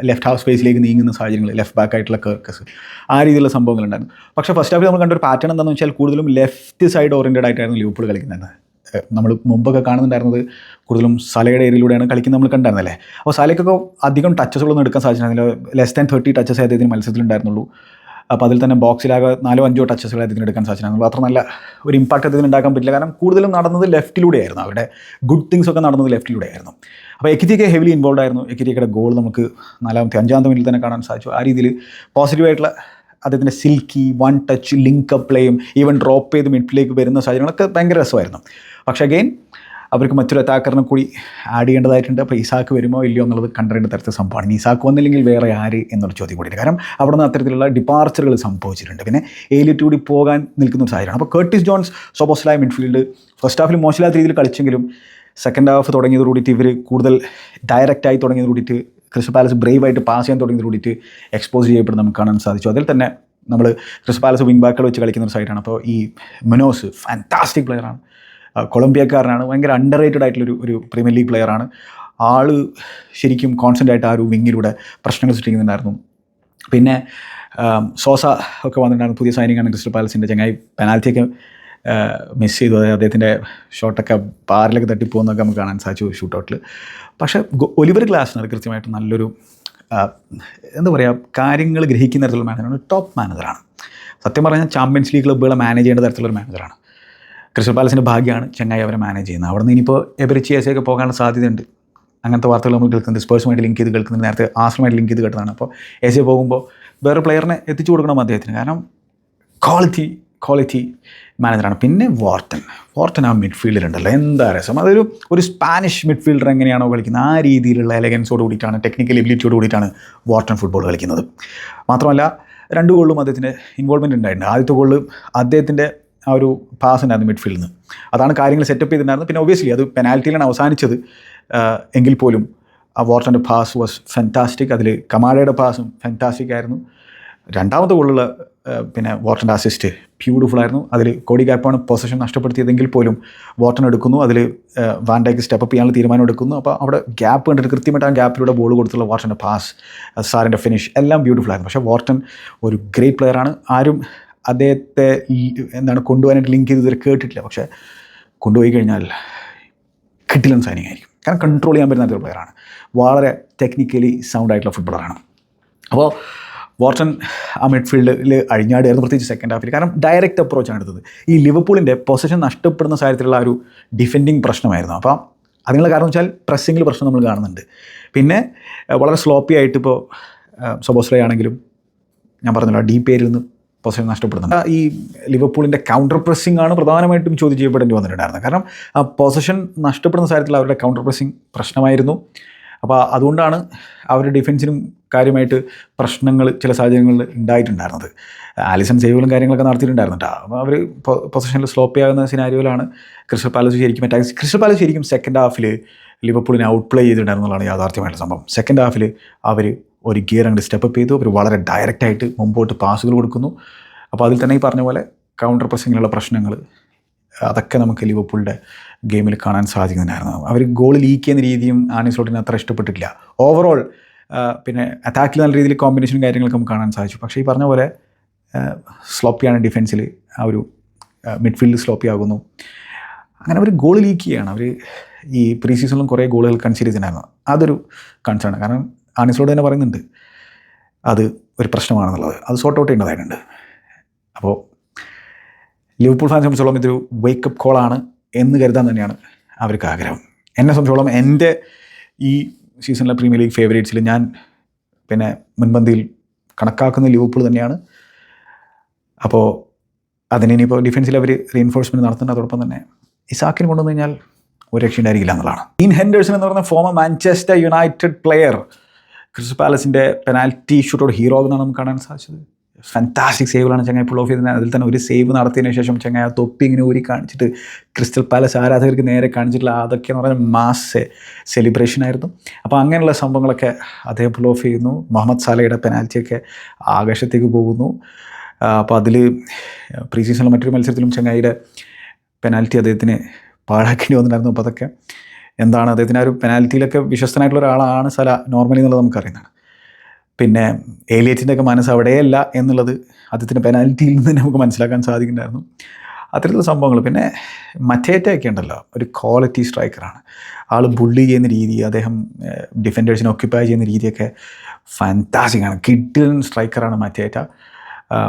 Speaker 1: ലെഫ്റ്റ് ഹാഫ് സ്പേസിലേക്ക് നീങ്ങുന്ന സാഹചര്യങ്ങൾ ലെഫ്റ്റ് ബാക്ക് ആയിട്ടുള്ള കർക്കസ് ആ രീതിയിലുള്ള സംഭവങ്ങളുണ്ടായിരുന്നു. പക്ഷേ ഫസ്റ്റ് ഹാഫിൽ നമ്മൾ കണ്ട ഒരു പാറ്റേൺ എന്താണെന്ന് വെച്ചാൽ കൂടുതലും ലെഫ്റ്റ് സൈഡ് ഓറിയന്റഡ് ആയിട്ടായിരുന്നു ലിവർപൂൾ കളിക്കുന്നത്. നമ്മൾ മുമ്പൊക്കെ കാണുന്നുണ്ടായിരുന്നത് കൂടുതലും സലയുടെ ഏരിയയിലൂടെയാണ് കളിക്കുന്നത് നമ്മൾ കണ്ടായിരുന്നല്ലേ? അപ്പോൾ സലയ്ക്കൊക്കെ അധികം ടച്ചസുകളൊന്നും എടുക്കാൻ സാധിച്ചിട്ടുണ്ടായിരുന്നില്ല ലെസ് ദാൻ തേർട്ടി ടച്ചസ് അദ്ദേഹത്തിന് മത്സരത്തിലുണ്ടായിരുന്നുള്ളൂ അപ്പോൾ അതിൽ തന്നെ ബോക്സിലാകെ നാലോ അഞ്ചോ ടച്ചസുകൾ അദ്ദേഹത്തിന് എടുക്കാൻ സാധിച്ചിട്ടുണ്ടായിരുന്നു അത്ര നല്ല ഒരു ഇമ്പാക്റ്റ് അദ്ദേഹത്തിന് ഉണ്ടാക്കാൻ പറ്റില്ല. കാരണം കൂടുതലും നടന്നത് ലെഫ്റ്റിലൂടെയായിരുന്നു അവരുടെ ഗുഡ് തിങ്സ് ഒക്കെ നടന്നത് ലെഫ്റ്റിലൂടെയായിരുന്നു അപ്പോൾ എക്കിതിയൊക്കെ ഹെവിലി ഇൻവോൾവ് ആയിരുന്നു. എക്കിറ്റിയൊക്കെ ഗോൾ നമുക്ക് നാലാമത്തെ അഞ്ചാമത്തെ മിനിറ്റിൽ തന്നെ കാണാൻ സാധിച്ചു. ആ രീതിയിൽ പോസിറ്റീവായിട്ടുള്ള അദ്ദേഹത്തിന്റെ silky one touch link up പ്ലേയും even drop ചെയ്ത് മിഡിലേക്ക് വരുന്ന സാഹചര്യങ്ങളൊക്കെ ഭയങ്കര രസമായിരുന്നു. പക്ഷേ അഗെയിൻ അവർക്ക് മറ്റൊരു അറ്റാക്കറിനെ കൂടി ആഡ് ചെയ്യേണ്ടതായിട്ടുണ്ട്. അപ്പോൾ ഈസാക്ക് വരുമോ ഇല്ലയോ എന്നുള്ളത് കണ്ടറിയേണ്ട തരത്തിൽ സംഭവമാണ്. ഇനി ഇസാക്ക് വന്നില്ലെങ്കിൽ വേറെ ആര് എന്നൊരു ചോദ്യം കൂടി കാരണം അവിടെ നിന്ന് അത്തരത്തിലുള്ള ഡിപ്പാർച്ചറുകൾ സംഭവിച്ചിട്ടുണ്ട്. പിന്നെ ഏലിറ്റ് കൂടി പോകാൻ നിൽക്കുന്ന ഒരു സാഹചര്യമാണ്. അപ്പോൾ Curtis Jones Szoboszlai midfield first ഹാഫിൽ മോശമില്ലാത്ത രീതിയിൽ കളിച്ചെങ്കിലും സെക്കൻഡ് ഹാഫ് തുടങ്ങിയത് കൂടിയിട്ട് ഇവർ കൂടുതൽ ഡയറക്റ്റായി തുടങ്ങിയത് കൂടിയിട്ട് ക്രിസ്റ്റൽ പാലസ് ബ്രേവ് ആയിട്ട് പാസ് ചെയ്യാൻ തുടങ്ങിയത് കൂടിയിട്ട് എക്സ്പോസ് ചെയ്യപ്പെടുന്ന നമുക്ക് കാണാൻ സാധിച്ചു. അതിൽ തന്നെ നമ്മൾ ക്രിസ്റ്റൽ പാലസ് വിങ് ബാക്കുകൾ വെച്ച് കളിക്കുന്ന ഒരു സൈഡാണ് അപ്പോൾ ഈ മനോസ് ഫാന്റാസ്റ്റിക് പ്ലെയറാണ് കൊളംബിയക്കാരനാണ്. ഭയങ്കര അണ്ടർ റേറ്റഡ് ആയിട്ടുള്ളൊരു ഒരു പ്രീമിയർ ലീഗ് പ്ലെയറാണ് ആൾ ശരിക്കും കോൺസെന്റ് ആയിട്ട് ആ ഒരു വിങ്ങിലൂടെ പ്രശ്നങ്ങൾ സൃഷ്ടിക്കുന്നുണ്ടായിരുന്നു. പിന്നെ സോസ ഒക്കെ വന്നിട്ടുണ്ടായിരുന്നു പുതിയ സൈനികമാണ് ക്രിസ്റ്റൽ പാലസിന്റെ ചങ്ങായി പെനാൽറ്റിയൊക്കെ മിസ് ചെയ്തു. അതായത് അദ്ദേഹത്തിന്റെ ഷോട്ടൊക്കെ പാറിലൊക്കെ തട്ടിപ്പോകുന്നൊക്കെ നമുക്ക് കാണാൻ സാധിച്ചു ഷൂട്ടൗട്ടിൽ പക്ഷേ ഒലിവർ ഗ്ലാസ്നർ കൃത്യമായിട്ട് നല്ലൊരു എന്താ പറയുക കാര്യങ്ങൾ ഗ്രഹിക്കുന്ന തരത്തിലുള്ള മാനേജറാണ് ടോപ്പ് മാനേജറാണ് സത്യം പറഞ്ഞാൽ ചാമ്പ്യൻസ് ലീഗ് ക്ലബ്ബുകളെ മാനേജ് ചെയ്യേണ്ട തരത്തിലുള്ള മാനേജറാണ് ക്രിസ്റ്റൽ പാലസിന്റെ ഭാഗ്യമാണ് ചെങ്ങായി അവരെ മാനേജ് ചെയ്യുന്നത്. അവിടെ നിന്ന് ഇനിയിപ്പോൾ എബരിച്ചി എസയൊക്കെ പോകാനുള്ള സാധ്യതയുണ്ട്. അങ്ങനത്തെ വാർത്തകൾ നമ്മൾ കേൾക്കുന്നത് സ്പേഴ്സുമായിട്ട് ലിങ്ക് ചെയ്ത് കേൾക്കുന്നത് നേരത്തെ ആശ്രമമായിട്ട് ലിങ്ക് ചെയ്ത് കേട്ടതാണ്. അപ്പോൾ എസ് പോകുമ്പോൾ വേറെ പ്ലെയറിനെ എത്തിച്ചു കൊടുക്കണം അദ്ദേഹത്തിന്. കാരണം ക്വാളിറ്റി ക്വാളിറ്റി മാനേജറാണ് പിന്നെ വാർട്ടൻ വാർട്ടൻ ആ മിഡ്ഫീൽഡിലുണ്ടല്ലോ എന്താ രസം. അതൊരു ഒരു സ്പാനിഷ് മിഡ്ഫീൽഡർ എങ്ങനെയാണോ കളിക്കുന്നത്. ആ രീതിയിലുള്ള എലഗൻസോട് കൂടിയിട്ടാണ് ടെക്നിക്കൽ എബിലിറ്റിയോട് കൂടിയിട്ടാണ് വാർട്ടൻ ഫുട്ബോൾ കളിക്കുന്നത്. മാത്രമല്ല രണ്ട് ഗോളിലും അദ്ദേഹത്തിന്റെ ഇൻവോൾവ്മെന്റ് ഉണ്ടായിട്ടുണ്ട്. ആദ്യത്തെ ഗോളിൽ അദ്ദേഹത്തിന്റെ ആ ഒരു പാസ് ഉണ്ടായിരുന്നു മിഡ്ഫീൽഡിൽ നിന്ന് അതാണ് കാര്യങ്ങൾ സെറ്റപ്പ് ചെയ്തിട്ടുണ്ടായിരുന്നത്. പിന്നെ ഒബ്വിയസ്ലി അത് പെനാൽറ്റിയിലാണ് അവസാനിച്ചത്. എങ്കിൽ പോലും ആ വാർട്ടന്റെ പാസ് വാസ് ഫെന്റാസ്റ്റിക് അതിൽ കമാഡയുടെ പാസും ഫെന്റാസ്റ്റിക് ആയിരുന്നു. രണ്ടാമത്തെ ഗോളിലുള്ള പിന്നെ വാട്ടന്റെ അസിസ്റ്റ് ബ്യൂട്ടിഫുൾ ആയിരുന്നു. അതിൽ കോടി ഗാപ്പാണ് പൊസിഷൻ നഷ്ടപ്പെടുത്തിയതെങ്കിൽ പോലും വാട്ടൺ എടുക്കുന്നു. അതിൽ വാൻഡേക്ക് സ്റ്റെപ്പ് ചെയ്യാനുള്ള തീരുമാനം എടുക്കുന്നു. അപ്പോൾ അവിടെ ഗ്യാപ്പ് കണ്ടിട്ട് കൃത്യമായിട്ട് ആ ഗ്യാപ്പിലൂടെ ബോൾ കൊടുത്തുള്ള വാട്ടന്റെ പാസ് സാറിന്റെ ഫിനിഷ് എല്ലാം ബ്യൂട്ടിഫുൾ ആയിരുന്നു. പക്ഷേ വാട്ടൺ ഒരു ഗ്രേറ്റ് പ്ലെയറാണ് ആരും അദ്ദേഹത്തെ എന്താണ് കൊണ്ടുപോകാനായിട്ട് ലിങ്ക് ചെയ്ത് ഇതുവരെ കേട്ടിട്ടില്ല. പക്ഷേ കൊണ്ടുപോയി കഴിഞ്ഞാൽ കിട്ടില്ലെന്ന് സൈനിങ് ആയിരിക്കും. കാരണം കൺട്രോൾ ചെയ്യാൻ പറ്റുന്ന ഒരു പ്ലെയറാണ് വളരെ ടെക്നിക്കലി സൗണ്ട് ആയിട്ടുള്ള ഫുട്ബോളറാണ് അപ്പോൾ വാർട്ടൺ ആ മിഡ്ഫീൽഡിൽ അഴിഞ്ഞാടുകയായിരുന്നു പ്രത്യേകിച്ച് സെക്കൻഡ് ഹാഫിൽ കാരണം ഡയറക്റ്റ് അപ്രോച്ചാണ് എടുത്തത്. ഈ ലിവർപൂളിന്റെ പൊസിഷൻ നഷ്ടപ്പെടുന്ന സാഹചര്യത്തിലുള്ള ഒരു ഡിഫെൻഡിങ് പ്രശ്നമായിരുന്നു. അപ്പോൾ അതിനുള്ള കാരണം വെച്ചാൽ പ്രസ്സിങ്ങിൽ പ്രശ്നം നമ്മൾ കാണുന്നുണ്ട്. പിന്നെ വളരെ സ്ലോപ്പി ആയിട്ട് ഇപ്പോൾ സൊബോസ്ലേ ആണെങ്കിലും ഞാൻ പറഞ്ഞല്ലോ ഡീപ്പ് ഏരിയയിൽ നിന്ന് പൊസിഷൻ നഷ്ടപ്പെടുന്നുണ്ട്. ആ, ഈ ലിവർപൂളിന്റെ കൗണ്ടർ പ്രസ്സിംഗ് ആണ് പ്രധാനമായിട്ടും ചോദ്യം ചെയ്യപ്പെടേണ്ടി വന്നിട്ടുണ്ടായിരുന്നത്. കാരണം ആ പൊസിഷൻ നഷ്ടപ്പെടുന്ന സാഹചര്യത്തിൽ അവരുടെ കൗണ്ടർ പ്രസ്സിംഗ് പ്രശ്നമായിരുന്നു. അപ്പോൾ അതുകൊണ്ടാണ് അവരുടെ ഡിഫൻസിനും കാര്യമായിട്ട് പ്രശ്നങ്ങൾ ചില സാഹചര്യങ്ങളിൽ ഉണ്ടായിട്ടുണ്ടായിരുന്നത്. ആലിസൺ സേവുകളും കാര്യങ്ങളൊക്കെ നടത്തിയിട്ടുണ്ടായിരുന്നു കേട്ടോ അപ്പോൾ അവർ പൊസിഷനിൽ സ്ലോപ്പ് ആകുന്ന സിനാരിയോയിലാണ് ക്രിസ്റ്റൽ പാലസ് ശരിക്കും അറ്റാക്ക് ക്രിസ്റ്റൽ പാലസ് ശരിക്കും സെക്കൻഡ് ഹാഫിൽ ലിവർപൂളിനെ ഔട്ട് പ്ലേ ചെയ്തിട്ടുണ്ടായിരുന്നുള്ളതാണ് യാഥാർത്ഥ്യമായിട്ടുള്ള സംഭവം. സെക്കൻഡ് ഹാഫിൽ അവർ ഒരു ഗിയർ അങ്ങോട്ട് സ്റ്റെപ്പ് ചെയ്തു. അവർ വളരെ ഡയറക്റ്റായിട്ട് മുമ്പോട്ട് പാസുകൾ കൊടുക്കുന്നു. അപ്പോൾ അതിൽ തന്നെ ഈ പറഞ്ഞ പോലെ കൗണ്ടർ പ്രസിങ്ങിലുള്ള പ്രശ്നങ്ങൾ അതൊക്കെ നമുക്ക് ലിവർപൂളിന്റെ ഗെയിമിൽ കാണാൻ സാധിക്കുന്നതായിരുന്നു. അവർ ഗോൾ ലീക്ക് ചെയ്യുന്ന രീതിയും ആനി സ്ലോട്ടിന് അത്ര ഇഷ്ടപ്പെട്ടിട്ടില്ല. ഓവറോൾ പിന്നെ അറ്റാക്കിൽ നല്ല രീതിയിൽ കോമ്പിനേഷനും കാര്യങ്ങളൊക്കെ നമുക്ക് കാണാൻ സാധിച്ചു. പക്ഷേ ഈ പറഞ്ഞ പോലെ സ്ലോപ്പിയാണ് ഡിഫെൻസിൽ ആ ഒരു മിഡ്ഫീൽഡ് സ്ലോപ്പി ആകുന്നു. അങ്ങനെ അവർ ഗോൾ ലീക്ക് ചെയ്യുകയാണ് അവർ ഈ പ്രീ സീസണിലും കുറേ ഗോളുകൾ കൺസിഡർ ചെയ്തിട്ടുണ്ടായിരുന്നു. അതൊരു കൺസേൺ കാരണം ആനിസ്ലോട് തന്നെ പറയുന്നുണ്ട്. അത് ഒരു പ്രശ്നമാണെന്നുള്ളത്. അത് സോർട്ട് ഔട്ട് ചെയ്യേണ്ടതായിട്ടുണ്ട് അപ്പോൾ ലിവർപൂൾ ഫാൻസ് സംബന്ധിച്ചോളം ഇതൊരു വേക്കപ്പ് കോളാണ് എന്ന് കരുതാൻ തന്നെയാണ് അവർക്ക് ആഗ്രഹം. എന്നെ സംബന്ധിച്ചോളം എന്റെ ഈ സീസണിലെ പ്രീമിയർ ലീഗ് ഫേവറേറ്റ്സിൽ ഞാൻ പിന്നെ മുൻപന്തിയിൽ കണക്കാക്കുന്ന ലിവർപൂൾ തന്നെയാണ്. അപ്പോൾ അതിന് ഇനിയിപ്പോൾ ഡിഫൻസിൽ അവർ റീഎൻഫോഴ്സ്മെന്റ് നടത്തുന്നുണ്ട്. അതോടൊപ്പം തന്നെ ഇസാക്കിന് കൊണ്ടുവന്നു കഴിഞ്ഞാൽ ഒരു രക്ഷ ഉണ്ടായിരിക്കില്ല എന്നുള്ളതാണ്. ഇൻ ഹെൻഡേഴ്സൺ എന്ന് പറഞ്ഞ former Manchester United player Crystal പാലസിന്റെ penalty ഷൂട്ടോട് ഹീറോ എന്നാണ് നമുക്ക് കാണാൻ സാധിച്ചത്. ഫാന്റാസ്റ്റിക് സേവുകളാണ് ചങ്ങായി പുൾ ഓഫ് ചെയ്തത്. അതിൽ തന്നെ ഒരു സേവ് നടത്തിയതിന് ശേഷം ചങ്ങായി തൊപ്പി ഇങ്ങനെ ഊരി കാണിച്ചിട്ട് ക്രിസ്റ്റൽ പാലസ് ആരാധകർക്ക് നേരെ കാണിച്ചിട്ടുള്ള അതൊക്കെ എന്ന് പറഞ്ഞാൽ മാസ് സെലിബ്രേഷൻ ആയിരുന്നു. അപ്പോൾ അങ്ങനെയുള്ള സംഭവങ്ങളൊക്കെ അദ്ദേഹം പുൾ ഓഫ് ചെയ്യുന്നു. മുഹമ്മദ് സാലയുടെ പെനാൽറ്റിയൊക്കെ ആകാശത്തേക്ക് പോകുന്നു. അപ്പോൾ അതിൽ പ്രീ സീസണിലെ മറ്റൊരു മത്സരത്തിലും ചങ്ങായിയുടെ പെനാൽറ്റി അദ്ദേഹത്തിന് പാഴാക്കേണ്ടി വന്നിട്ടുണ്ടായിരുന്നു. അപ്പോൾ അതൊക്കെ എന്താണ് അദ്ദേഹത്തിന് ആ ഒരു പെനാൽറ്റിയിലൊക്കെ വിശ്വസ്തനായിട്ടുള്ള ഒരാളാണ് സല നോർമലി എന്നുള്ളത് നമുക്കറിയുന്നതാണ്. പിന്നെ ഏലിയറ്റിന്റെ ഒക്കെ മനസ്സ് അവിടെയല്ല എന്നുള്ളത് അദ്ദേഹത്തിന്റെ പെനാൽറ്റിയിൽ നിന്ന് തന്നെ നമുക്ക് മനസ്സിലാക്കാൻ സാധിക്കുന്നുണ്ടായിരുന്നു. അത്തരത്തിലുള്ള സംഭവങ്ങൾ. പിന്നെ മറ്റേറ്റയൊക്കെ ഉണ്ടല്ലോ ഒരു ക്വാളിറ്റി സ്ട്രൈക്കറാണ് ആൾ ബുള്ളി ചെയ്യുന്ന രീതി അദ്ദേഹം ഡിഫൻഡേഴ്സിനെ ഒക്യുപ്പൈ ചെയ്യുന്ന രീതിയൊക്കെ ഫാന്റാസിക്കാണ് കിഡിലൻ സ്ട്രൈക്കറാണ് മറ്റേറ്റ.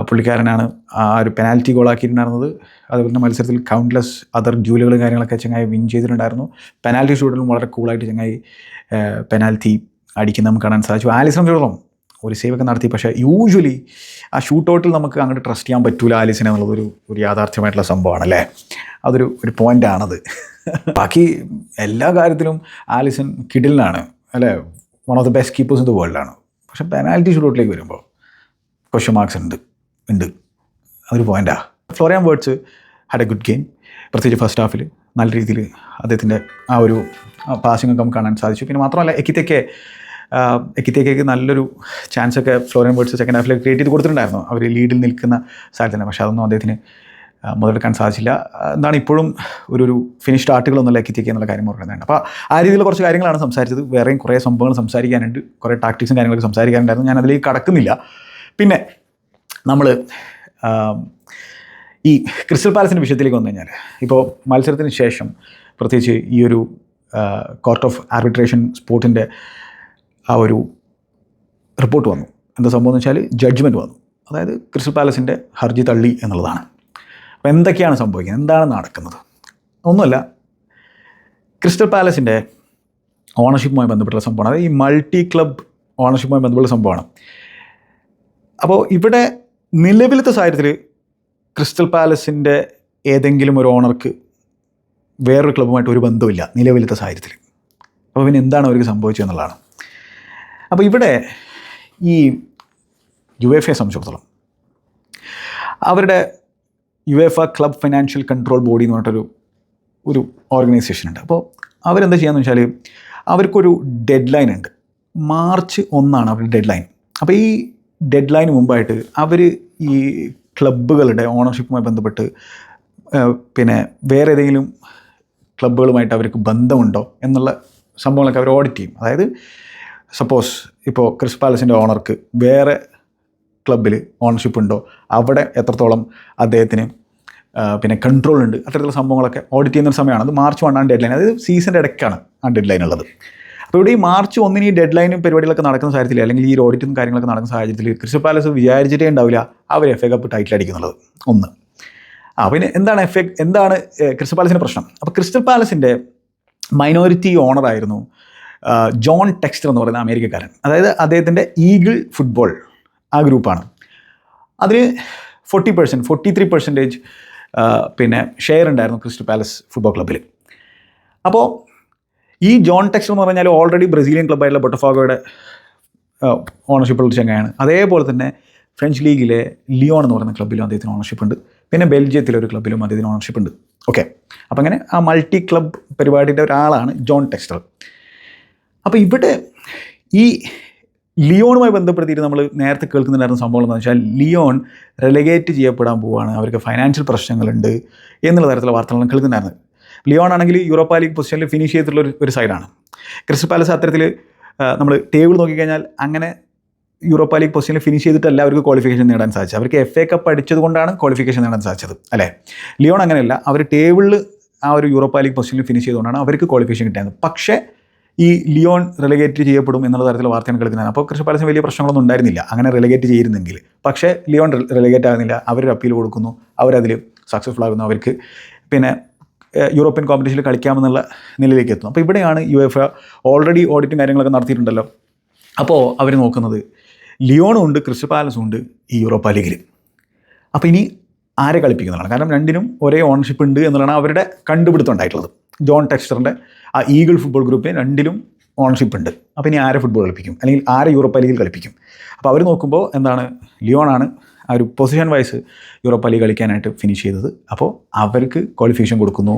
Speaker 1: പുള്ളിക്കാരനാണ് ആ ഒരു പെനാൽറ്റി ഗോളാക്കിയിട്ടുണ്ടായിരുന്നത് അതുപോലെ തന്നെ മത്സരത്തിൽ കൗണ്ട്ലെസ് അതർ ഡ്യൂലുകളും കാര്യങ്ങളൊക്കെ ചങ്ങായി വിൻ ചെയ്തിട്ടുണ്ടായിരുന്നു. പെനാൽറ്റി ഷൂട്ടിലും വളരെ കൂളായിട്ട് ചങ്ങായി പെനാൽറ്റി അടിക്കുന്ന നമുക്ക് കാണാൻ സാധിച്ചു. ആലിസിനെ സംബന്ധിച്ചിടത്തോളം ഒരു സേവൊക്കെ നടത്തി. പക്ഷേ യൂഷ്വലി ആ ഷൂട്ട് ഔട്ടിൽ നമുക്ക് അങ്ങോട്ട് ട്രസ്റ്റ് ചെയ്യാൻ പറ്റൂല ആലിസിനെ എന്നുള്ളത് ഒരു ഒരു യാഥാർത്ഥ്യമായിട്ടുള്ള സംഭവമാണ് അല്ലേ? അതൊരു ഒരു പോയിന്റാണത് ബാക്കി എല്ലാ കാര്യത്തിലും ആലിസൺ കിഡിലിനാണ് അല്ലേ? One of the best keepers in the വേൾഡാണ് പക്ഷേ പെനാൽറ്റി ഷൂട്ട് ഔട്ടിലേക്ക് വരുമ്പോൾ ക്വസ്റ്റ്യൻ മാർക്സ് ഉണ്ട്. ഉണ്ട്. അതൊരു പോയിന്റാണ് Florian Wirtz had a good game പ്രത്യേകിച്ച് ഫസ്റ്റ് ഹാഫിൽ നല്ല രീതിയിൽ അദ്ദേഹത്തിന്റെ ആ ഒരു പാസിംഗ് ഒക്കെ കാണാൻ സാധിച്ചു. പിന്നെ മാത്രമല്ല എക്കിത്തേക്ക് എക്കിത്തേക്ക് നല്ലൊരു ചാൻസ് ഒക്കെ ഫ്ലോറിയൻ വേർഡ്സ് സെക്കൻഡ് ഹാഫിൽ ക്രിയേറ്റ് ചെയ്ത് കൊടുത്തിട്ടുണ്ടായിരുന്നു. അവർ ലീഡിൽ നിൽക്കുന്ന സാഹചര്യം പക്ഷേ അതൊന്നും അദ്ദേഹത്തിന് മുതലെടുക്കാൻ സാധിച്ചില്ല. എന്താണ് ഇപ്പോഴും ഒരു ഒരു ഫിനിഷ്ഡ് ആർട്ടുകളൊന്നും ലക്കിത്തേക്ക് എന്നുള്ള കാര്യം പറയുന്നുണ്ട് അപ്പോൾ ആ രീതിയിലുള്ള കുറച്ച് കാര്യങ്ങളാണ് സംസാരിച്ചത്. വേറെയും കുറേ സംഭവങ്ങൾ സംസാരിക്കാനുണ്ട്. കുറേ ടാക്ടിക്സും കാര്യങ്ങളൊക്കെ സംസാരിക്കാനുണ്ടായിരുന്നു. ഞാൻ അതിലേക്ക് കടക്കുന്നില്ല. പിന്നെ നമ്മൾ ഈ ക്രിസ്റ്റൽ പാലസിന്റെ വിഷയത്തിലേക്ക് വന്നു കഴിഞ്ഞാൽ ഇപ്പോൾ മത്സരത്തിന് ശേഷം പ്രത്യേകിച്ച് ഈ ഒരു കോർട്ട് ഓഫ് ആർബിട്രേഷൻ സ്പോർട്ടിന്റെ ആ ഒരു റിപ്പോർട്ട് വന്നു. എന്താ സംഭവം എന്ന് വെച്ചാൽ ജഡ്ജ്മെന്റ് വന്നു. അതായത് ക്രിസ്റ്റൽ പാലസിന്റെ ഹർജി തള്ളി എന്നുള്ളതാണ്. അപ്പോൾ എന്തൊക്കെയാണ് സംഭവിക്കുന്നത്? എന്താണ് നടക്കുന്നത്? ഒന്നുമല്ല ക്രിസ്റ്റൽ പാലസിന്റെ ഓണർഷിപ്പുമായി ബന്ധപ്പെട്ടുള്ള സംഭവമാണ്. അതായത് ഈ മൾട്ടി ക്ലബ് ഓണർഷിപ്പുമായി ബന്ധപ്പെട്ടുള്ള സംഭവമാണ്. അപ്പോൾ ഇവിടെ നിലവിലത്തെ സാഹചര്യത്തിൽ ക്രിസ്റ്റൽ പാലസിന്റെ ഏതെങ്കിലും ഒരു ഓണർക്ക് വേറൊരു ക്ലബ്ബുമായിട്ട് ഒരു ബന്ധമില്ല നിലവിലത്തെ സാഹചര്യത്തിൽ. അപ്പോൾ പിന്നെ എന്താണ് അവർക്ക് സംഭവിച്ചതെന്നുള്ളതാണ് അപ്പോൾ ഇവിടെ ഈ യു എഫ് എ സംബന്ധിച്ചിടത്തോളം അവരുടെ UEFA club financial control body എന്ന് പറഞ്ഞിട്ടൊരു ഒരു ഓർഗനൈസേഷൻ ഉണ്ട്. അപ്പോൾ അവരെന്താ ചെയ്യാന്ന് വെച്ചാൽ അവർക്കൊരു ഡെഡ് ലൈൻ ഉണ്ട്. മാർച്ച് ഒന്നാണ് അവരുടെ ഡെഡ് ലൈൻ അപ്പോൾ ഈ ഡെഡ് ലൈന് മുമ്പായിട്ട് അവർ ഈ ക്ലബ്ബുകളുടെ ഓണർഷിപ്പുമായി ബന്ധപ്പെട്ട് പിന്നെ വേറെ ഏതെങ്കിലും ക്ലബ്ബുകളുമായിട്ട് അവർക്ക് ബന്ധമുണ്ടോ എന്നുള്ള സംഭവങ്ങളൊക്കെ അവർ ഓഡിറ്റ് ചെയ്യും. അതായത് സപ്പോസ് ഇപ്പോൾ ക്രിസ് പാലസിന്റെ ഓണർക്ക് വേറെ ക്ലബിൽ ഓണർഷിപ്പ് ഉണ്ടോ? അവിടെ എത്രത്തോളം അദ്ദേഹത്തിന് പിന്നെ കൺട്രോൾ ഉണ്ട്? അത്തരത്തിലുള്ള സംഭവങ്ങളൊക്കെ ഓഡിറ്റ് ചെയ്യുന്ന സമയമാണ്. അത് മാർച്ച് വണ്ണാണ് ഡെഡ് ലൈൻ അതായത് സീസണിന്റെ ഇടയ്ക്കാണ് ആ ഡെഡ് ലൈൻ ഉള്ളത്. അപ്പോൾ ഈ മാർച്ച് ഒന്നിന് ഈ ഡെഡ് ലൈനും പരിപാടികളൊക്കെ നടക്കുന്ന സാഹചര്യത്തിൽ അല്ലെങ്കിൽ ഈ ഓഡിറ്റും കാര്യങ്ങളൊക്കെ നടക്കുന്ന സാഹചര്യത്തിൽ ക്രിസ്റ്റൽ പാലസ് വിചാരിച്ചിട്ടേ ഉണ്ടാവില്ല അവർ എഫ് എ കപ്പ് ടൈറ്റിൽ അടിക്കുന്നുള്ളത്. ഒന്ന്. ആ പിന്നെ എന്താണ് എഫ് എന്താണ് ക്രിസ്റ്റൽ പാലസിന്റെ പ്രശ്നം? അപ്പോൾ ക്രിസ്റ്റൽ പാലസിന്റെ മൈനോറിറ്റി ഓണറായിരുന്നു ജോൺ ടെക്സ്റ്റർ എന്ന് പറയുന്ന അമേരിക്കക്കാരൻ. അതായത് അദ്ദേഹത്തിന്റെ ഈഗിൾ ഫുട്ബോൾ ആ ഗ്രൂപ്പാണ് അതിന് forty percent forty three percentage പിന്നെ ഷെയർ ഉണ്ടായിരുന്നു ക്രിസ്റ്റൽ പാലസ് ഫുട്ബോൾ ക്ലബ്ബിൽ അപ്പോൾ ഈ ജോൺ ടെക്സ്റ്റർ എന്ന് പറഞ്ഞാൽ ഓൾറെഡി ബ്രസീലിയൻ ക്ലബ്ബായിട്ടുള്ള ഓണർഷിപ്പ് ഉള്ള ചങ്ങയാണ് അതേപോലെ തന്നെ ഫ്രഞ്ച് ലീഗിലെ ലിയോൺ എന്ന് പറയുന്ന ക്ലബ്ബിലും അദ്ദേഹത്തിന് ഓണർഷിപ്പ് ഉണ്ട്. പിന്നെ ബെൽജിയത്തിലെ ഒരു ക്ലബ്ബിലും അദ്ദേഹത്തിന് ഓണർഷിപ്പ് ഉണ്ട്. ഓക്കെ അപ്പം അങ്ങനെ ആ മൾട്ടി ക്ലബ് പരിപാടിയുടെ ഒരാളാണ് ജോൺ ടെക്സ്റ്റർ അപ്പോൾ ഇവിടെ ഈ ലിയോണുമായി ബന്ധപ്പെടുത്തിയിട്ട് നമ്മൾ നേരത്തെ കേൾക്കുന്നുണ്ടായിരുന്ന സംഭവം എന്ന് വെച്ചാൽ ലിയോൺ റെലഗേറ്റ് ചെയ്യപ്പെടാൻ പോവുകയാണ് അവർക്ക് ഫൈനാൻഷ്യൽ പ്രശ്നങ്ങളുണ്ട് എന്നുള്ള തരത്തിലുള്ള വാർത്തകളാണ് കേൾക്കുന്നുണ്ടായിരുന്നത്. ലിയോൺ ആണെങ്കിൽ യൂറോപ്പ ലീഗ് പൊസിഷനിൽ ഫിനിഷ് ചെയ്തിട്ടുള്ള ഒരു ഒരു സൈഡാണ് ക്രിസ്റ്റൽ പാലസ് അത്തരത്തിൽ നമ്മൾ ടേബിൾ നോക്കിക്കഴിഞ്ഞാൽ അങ്ങനെ യൂറോപ്പ ലീഗ് പൊസിഷനിൽ ഫിനിഷ് ചെയ്തിട്ടല്ല അവർക്ക് ക്വാളിഫിക്കേഷൻ നേടാൻ സാധിച്ചത് അവർക്ക് എഫ് എ കപ്പ് അടിച്ചത് കൊണ്ടാണ് ക്വാളിഫിക്കേഷൻ നേടാൻ സാധിച്ചത് അല്ലേ? ലിയോൺ അങ്ങനെയല്ല അവർ ടേബിളിൽ ആ ഒരു യൂറോപ്പ ലീഗ് പൊസിഷനിൽ ഫിനിഷ് ചെയ്തുകൊണ്ടാണ് അവർക്ക് ക്വാളിഫിക്കേഷൻ കിട്ടിയത്. പക്ഷേ ഈ ലിയോൺ റിലഗേറ്റ് ചെയ്യപ്പെടും എന്നുള്ള തരത്തിൽ വാർത്തകൾ കേൾക്കുന്നത്. അപ്പോൾ കൃഷി പാലസിന് വലിയ പ്രശ്നങ്ങളൊന്നും ഉണ്ടായിരുന്നില്ല അങ്ങനെ റിലഗേറ്റ് ചെയ്യുന്നെങ്കിൽ പക്ഷേ ലിയോൺ റിലഗേറ്റ് ആകുന്നില്ല അവർ അപ്പീൽ കൊടുക്കുന്നു അവരതിൽ സക്സസ്ഫുൾ ആകുന്നു അവർക്ക് പിന്നെ യൂറോപ്യൻ കോമ്പറ്റീഷനിൽ കളിക്കാമെന്നുള്ള നിലയിലേക്ക് എത്തുന്നു. അപ്പോൾ ഇവിടെയാണ് യു എഫ് ഓൾറെഡി ഓഡിറ്റും കാര്യങ്ങളൊക്കെ നടത്തിയിട്ടുണ്ടല്ലോ. അപ്പോൾ അവർ നോക്കുന്നത് ലിയോണും ഉണ്ട് ക്രിസ്റ്റൽ പാലസും ഉണ്ട് ഈ യൂറോപ്പ ലീഗിൽ അപ്പോൾ ഇനി ആരെ കളിപ്പിക്കുന്നതാണ്? കാരണം രണ്ടിനും ഒരേ ഓണർഷിപ്പ് ഉണ്ട് എന്നുള്ളതാണ് അവരുടെ കണ്ടുപിടുത്തം ഉണ്ടായിട്ടുള്ളത്. ജോൺ ടെക്സ്റ്ററിന്റെ ആ ഈഗിൾ ഫുട്ബോൾ ഗ്രൂപ്പിന് രണ്ടിലും ഓണർഷിപ്പ് ഉണ്ട്. അപ്പോൾ ഇനി ആരെ ഫുട്ബോൾ കളിപ്പിക്കും? അല്ലെങ്കിൽ ആരെ യൂറോപ്പ ലീഗിൽ കളിപ്പിക്കും? അപ്പോൾ അവർ നോക്കുമ്പോൾ എന്താണ്? ലിയോണാണ് ആ ഒരു പൊസിഷൻ വൈസ് യൂറോപ്പ ലീഗ് കളിക്കാനായിട്ട് ഫിനിഷ് ചെയ്തത്. അപ്പോൾ അവർക്ക് ക്വാളിഫിക്കേഷൻ കൊടുക്കുന്നു.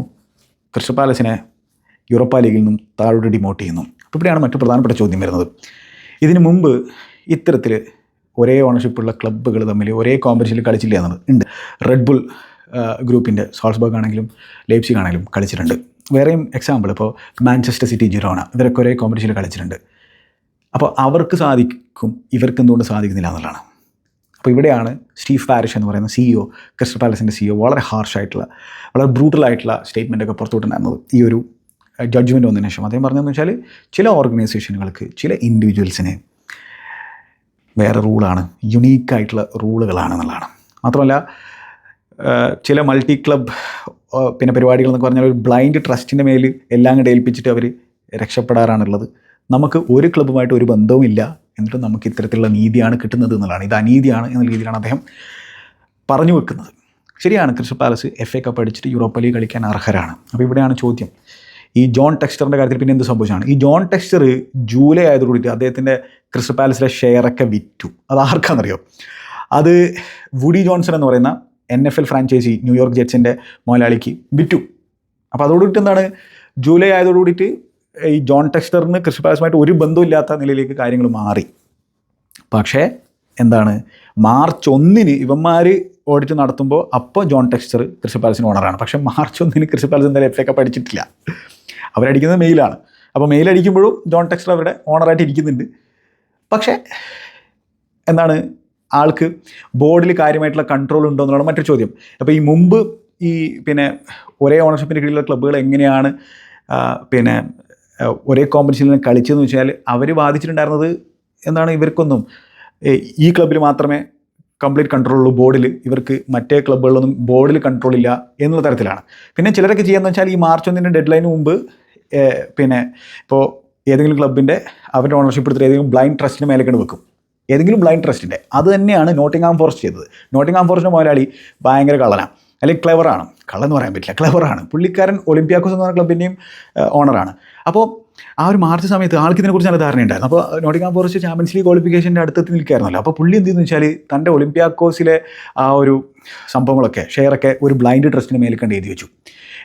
Speaker 1: ക്രിസ്റ്റൽ പാലസിനെ യൂറോപ്പ ലീഗിൽ നിന്നും താഴോട്ട് ഡിമോട്ട് ചെയ്യുന്നു. അപ്പോൾ ഇവിടെയാണ് മറ്റു പ്രധാനപ്പെട്ട ചോദ്യം വരുന്നത്. ഇതിനു മുമ്പ് ഇത്തരത്തിൽ ഒരേ ഓണർഷിപ്പുള്ള ക്ലബ്ബുകൾ തമ്മിൽ ഒരേ കോമ്പറ്റീഷനിൽ കളിച്ചില്ല എന്നുള്ളത് ഉണ്ട്. റെഡ് ബുൾ ഗ്രൂപ്പിന്റെ സോൾസ്ബർഗ് ആണെങ്കിലും ലേപ്സിക് ആണെങ്കിലും കളിച്ചിട്ടുണ്ട്. വേറെയും എക്സാമ്പിൾ ഇപ്പോൾ മാഞ്ചസ്റ്റർ സിറ്റി ജിറോണ ഇവരൊക്കെ ഒരേ കോമ്പറ്റീഷനിൽ കളിച്ചിട്ടുണ്ട്. അപ്പോൾ അവർക്ക് സാധിക്കും ഇവർക്ക് എന്തുകൊണ്ട് സാധിക്കുന്നില്ല എന്നുള്ളതാണ്. അപ്പോൾ ഇവിടെയാണ് സ്റ്റീഫ് പാരിഷ് എന്ന് പറയുന്ന സിഇഒ ക്രിസ്റ്റൽ പാലസിന്റെ സിഇഒ വളരെ ഹാർഷായിട്ടുള്ള വളരെ ബ്രൂട്ടലായിട്ടുള്ള സ്റ്റേറ്റ്മെന്റ് ഒക്കെ പുറത്തുവിട്ടുണ്ടായിരുന്നത് ഈ ഒരു ജഡ്ജ്മെന്റ് വന്നതിന് ശേഷം. അദ്ദേഹം പറഞ്ഞതെന്ന് വെച്ചാൽ ചില ഓർഗനൈസേഷനുകൾക്ക് ചില ഇൻഡിവിജ്വൽസിന് വേറെ റൂളാണ് യുണീക്കായിട്ടുള്ള റൂളുകളാണ് എന്നുള്ളതാണ്. മാത്രമല്ല ചില മൾട്ടി ക്ലബ് പിന്നെ പരിപാടികൾ എന്നൊക്കെ പറഞ്ഞാൽ ഒരു ബ്ലൈൻഡ് ട്രസ്റ്റിന്റെ മേൽ എല്ലാം കൂടെ ഏൽപ്പിച്ചിട്ട് അവർ രക്ഷപ്പെടാറാണുള്ളത്. നമുക്ക് ഒരു ക്ലബ്ബുമായിട്ട് ഒരു ബന്ധവുമില്ല എന്നിട്ടും നമുക്ക് ഇത്തരത്തിലുള്ള നീതിയാണ് കിട്ടുന്നത് എന്നുള്ളതാണ്. ഇത് അനീതിയാണ് എന്ന രീതിയിലാണ് അദ്ദേഹം പറഞ്ഞു വെക്കുന്നത്. ശരിയാണ് Crystal Palace F A cup അടിച്ചിട്ട് യൂറോപ്പ ലീഗ് കളിക്കാൻ അർഹരാണ്. അപ്പോൾ ഇവിടെയാണ് ചോദ്യം. ഈ ജോൺ ടെക്സ്റ്ററിന്റെ കാര്യത്തിൽ പിന്നെ എന്ത് സംഭവിച്ചാണ് ഈ ജോൺ ടെക്സ്റ്റർ ജൂലൈ ആയതോടുകൂടി അദ്ദേഹത്തിന്റെ ക്രിസ്റ്റൽ പാലസിലെ ഷെയറൊക്കെ വിറ്റു. അത് ആർക്കാണെന്നറിയോ? അത് വുഡി ജോൺസൺ എന്ന് പറയുന്ന N F L franchise New York ജെറ്റ്സിന്റെ മുതലാളിക്ക് വിറ്റു. അപ്പോൾ അതോടുകൂടി എന്താണ്? ജൂലൈ ആയതോടുകൂടിയിട്ട് ഈ ജോൺ ടെക്സ്റ്ററിന് കൃഷിപാലസുമായിട്ട് ഒരു ബന്ധമില്ലാത്ത നിലയിലേക്ക് കാര്യങ്ങൾ മാറി. പക്ഷേ എന്താണ്? മാർച്ച് ഒന്നിന് ഇവന്മാർ ഓഡിറ്റ് നടത്തുമ്പോൾ അപ്പോൾ ജോൺ ടെക്സ്റ്റർ കൃഷിപാലസിന് ഓണറാണ്. പക്ഷേ മാർച്ച് ഒന്നിന് കൃഷിപാലസ് പാലസ് എന്തായാലും എഫ് ഒക്കെ പഠിച്ചിട്ടില്ല. അവരടിക്കുന്നത് മെയിലാണ്. അപ്പോൾ മെയിൽ അടിക്കുമ്പോഴും ജോൺ ടെക്സ്റ്റർ അവരുടെ ഓണറായിട്ട് ഇരിക്കുന്നുണ്ട്. പക്ഷേ എന്താണ്? ആൾക്ക് ബോർഡിൽ കാര്യമായിട്ടുള്ള കൺട്രോൾ ഉണ്ടോ എന്നുള്ളത് മറ്റൊരു ചോദ്യം. അപ്പോൾ ഈ മുമ്പ് ഈ പിന്നെ ഒരേ ഓണർഷിപ്പിന്റെ കീഴിലുള്ള ക്ലബ്ബുകൾ എങ്ങനെയാണ് പിന്നെ ഒരേ കോമ്പറ്റീഷനിൽ കളിച്ചതെന്ന് വെച്ചാൽ അവർ വാദിച്ചിട്ടുണ്ടായിരുന്നത് എന്താണ് ഇവർക്കൊന്നും. ഈ ക്ലബ്ബിൽ മാത്രമേ കംപ്ലീറ്റ് കൺട്രോൾ ഉള്ളൂ ബോർഡിൽ ഇവർക്ക് മറ്റേ ക്ലബ്ബുകളിലൊന്നും ബോർഡിൽ കൺട്രോൾ ഇല്ല എന്നുള്ള തരത്തിലാണ്. പിന്നെ ചിലരൊക്കെ ചെയ്യാന്ന് വെച്ചാൽ ഈ മാർച്ച് ഒന്നിന്റെ ഡെഡ് ലൈന് മുമ്പ് പിന്നെ ഇപ്പോൾ ഏതെങ്കിലും ക്ലബിന്റെ അവരുടെ ഓണർഷിപ്പ് എടുത്തിട്ട് ഏതെങ്കിലും ബ്ലൈൻഡ് ട്രസ്റ്റിന് മേലേക്കാണ് വെക്കും. ഏതെങ്കിലും ബ്ലൈൻഡ് ട്രസ്റ്റിന്റെ അത് തന്നെയാണ് നോട്ടിംഗാം ഫോറസ്റ്റ് ചെയ്തത്. നോട്ടിംഗാം ഫോറസ്റ്റിന്റെ മുതലാളി ഭയങ്കര കള്ളനാണ് അല്ലെങ്കിൽ ക്ലെവറാണ് കള്ളെന്ന് പറയാൻ പറ്റില്ല. ക്ലെവറാണ് പുള്ളിക്കാരൻ ഒളിമ്പ്യാക്കോസ് എന്ന് പറഞ്ഞ ക്ലബിന്റെയും ഓണറാണ് അപ്പോൾ ആ ഒരു മാർച്ച് സമയത്ത് ആൾക്ക് ഇതിനെക്കുറിച്ച് നല്ല ധാരണയുണ്ടായിരുന്നു. അപ്പോൾ നോട്ടിംഗാം ഫോറസ്റ്റ് ചാമ്പ്യൻസ് ലീഗ് ക്വാളിഫിക്കേഷന്റെ അടുത്തെത്തി നിൽക്കുകയായിരുന്നല്ലോ. അപ്പോൾ പുള്ളി എന്ത് ചെയ്യുന്നു വെച്ചാൽ തന്റെ ഒളിമ്പ്യാക്കോസിലെ ആ ഒരു സംഭവങ്ങളൊക്കെ ഷെയറൊക്കെ ഒരു ബ്ലൈൻഡ് ട്രസ്റ്റിന് മേലെ കണ്ട് എഴുതി വെച്ചു.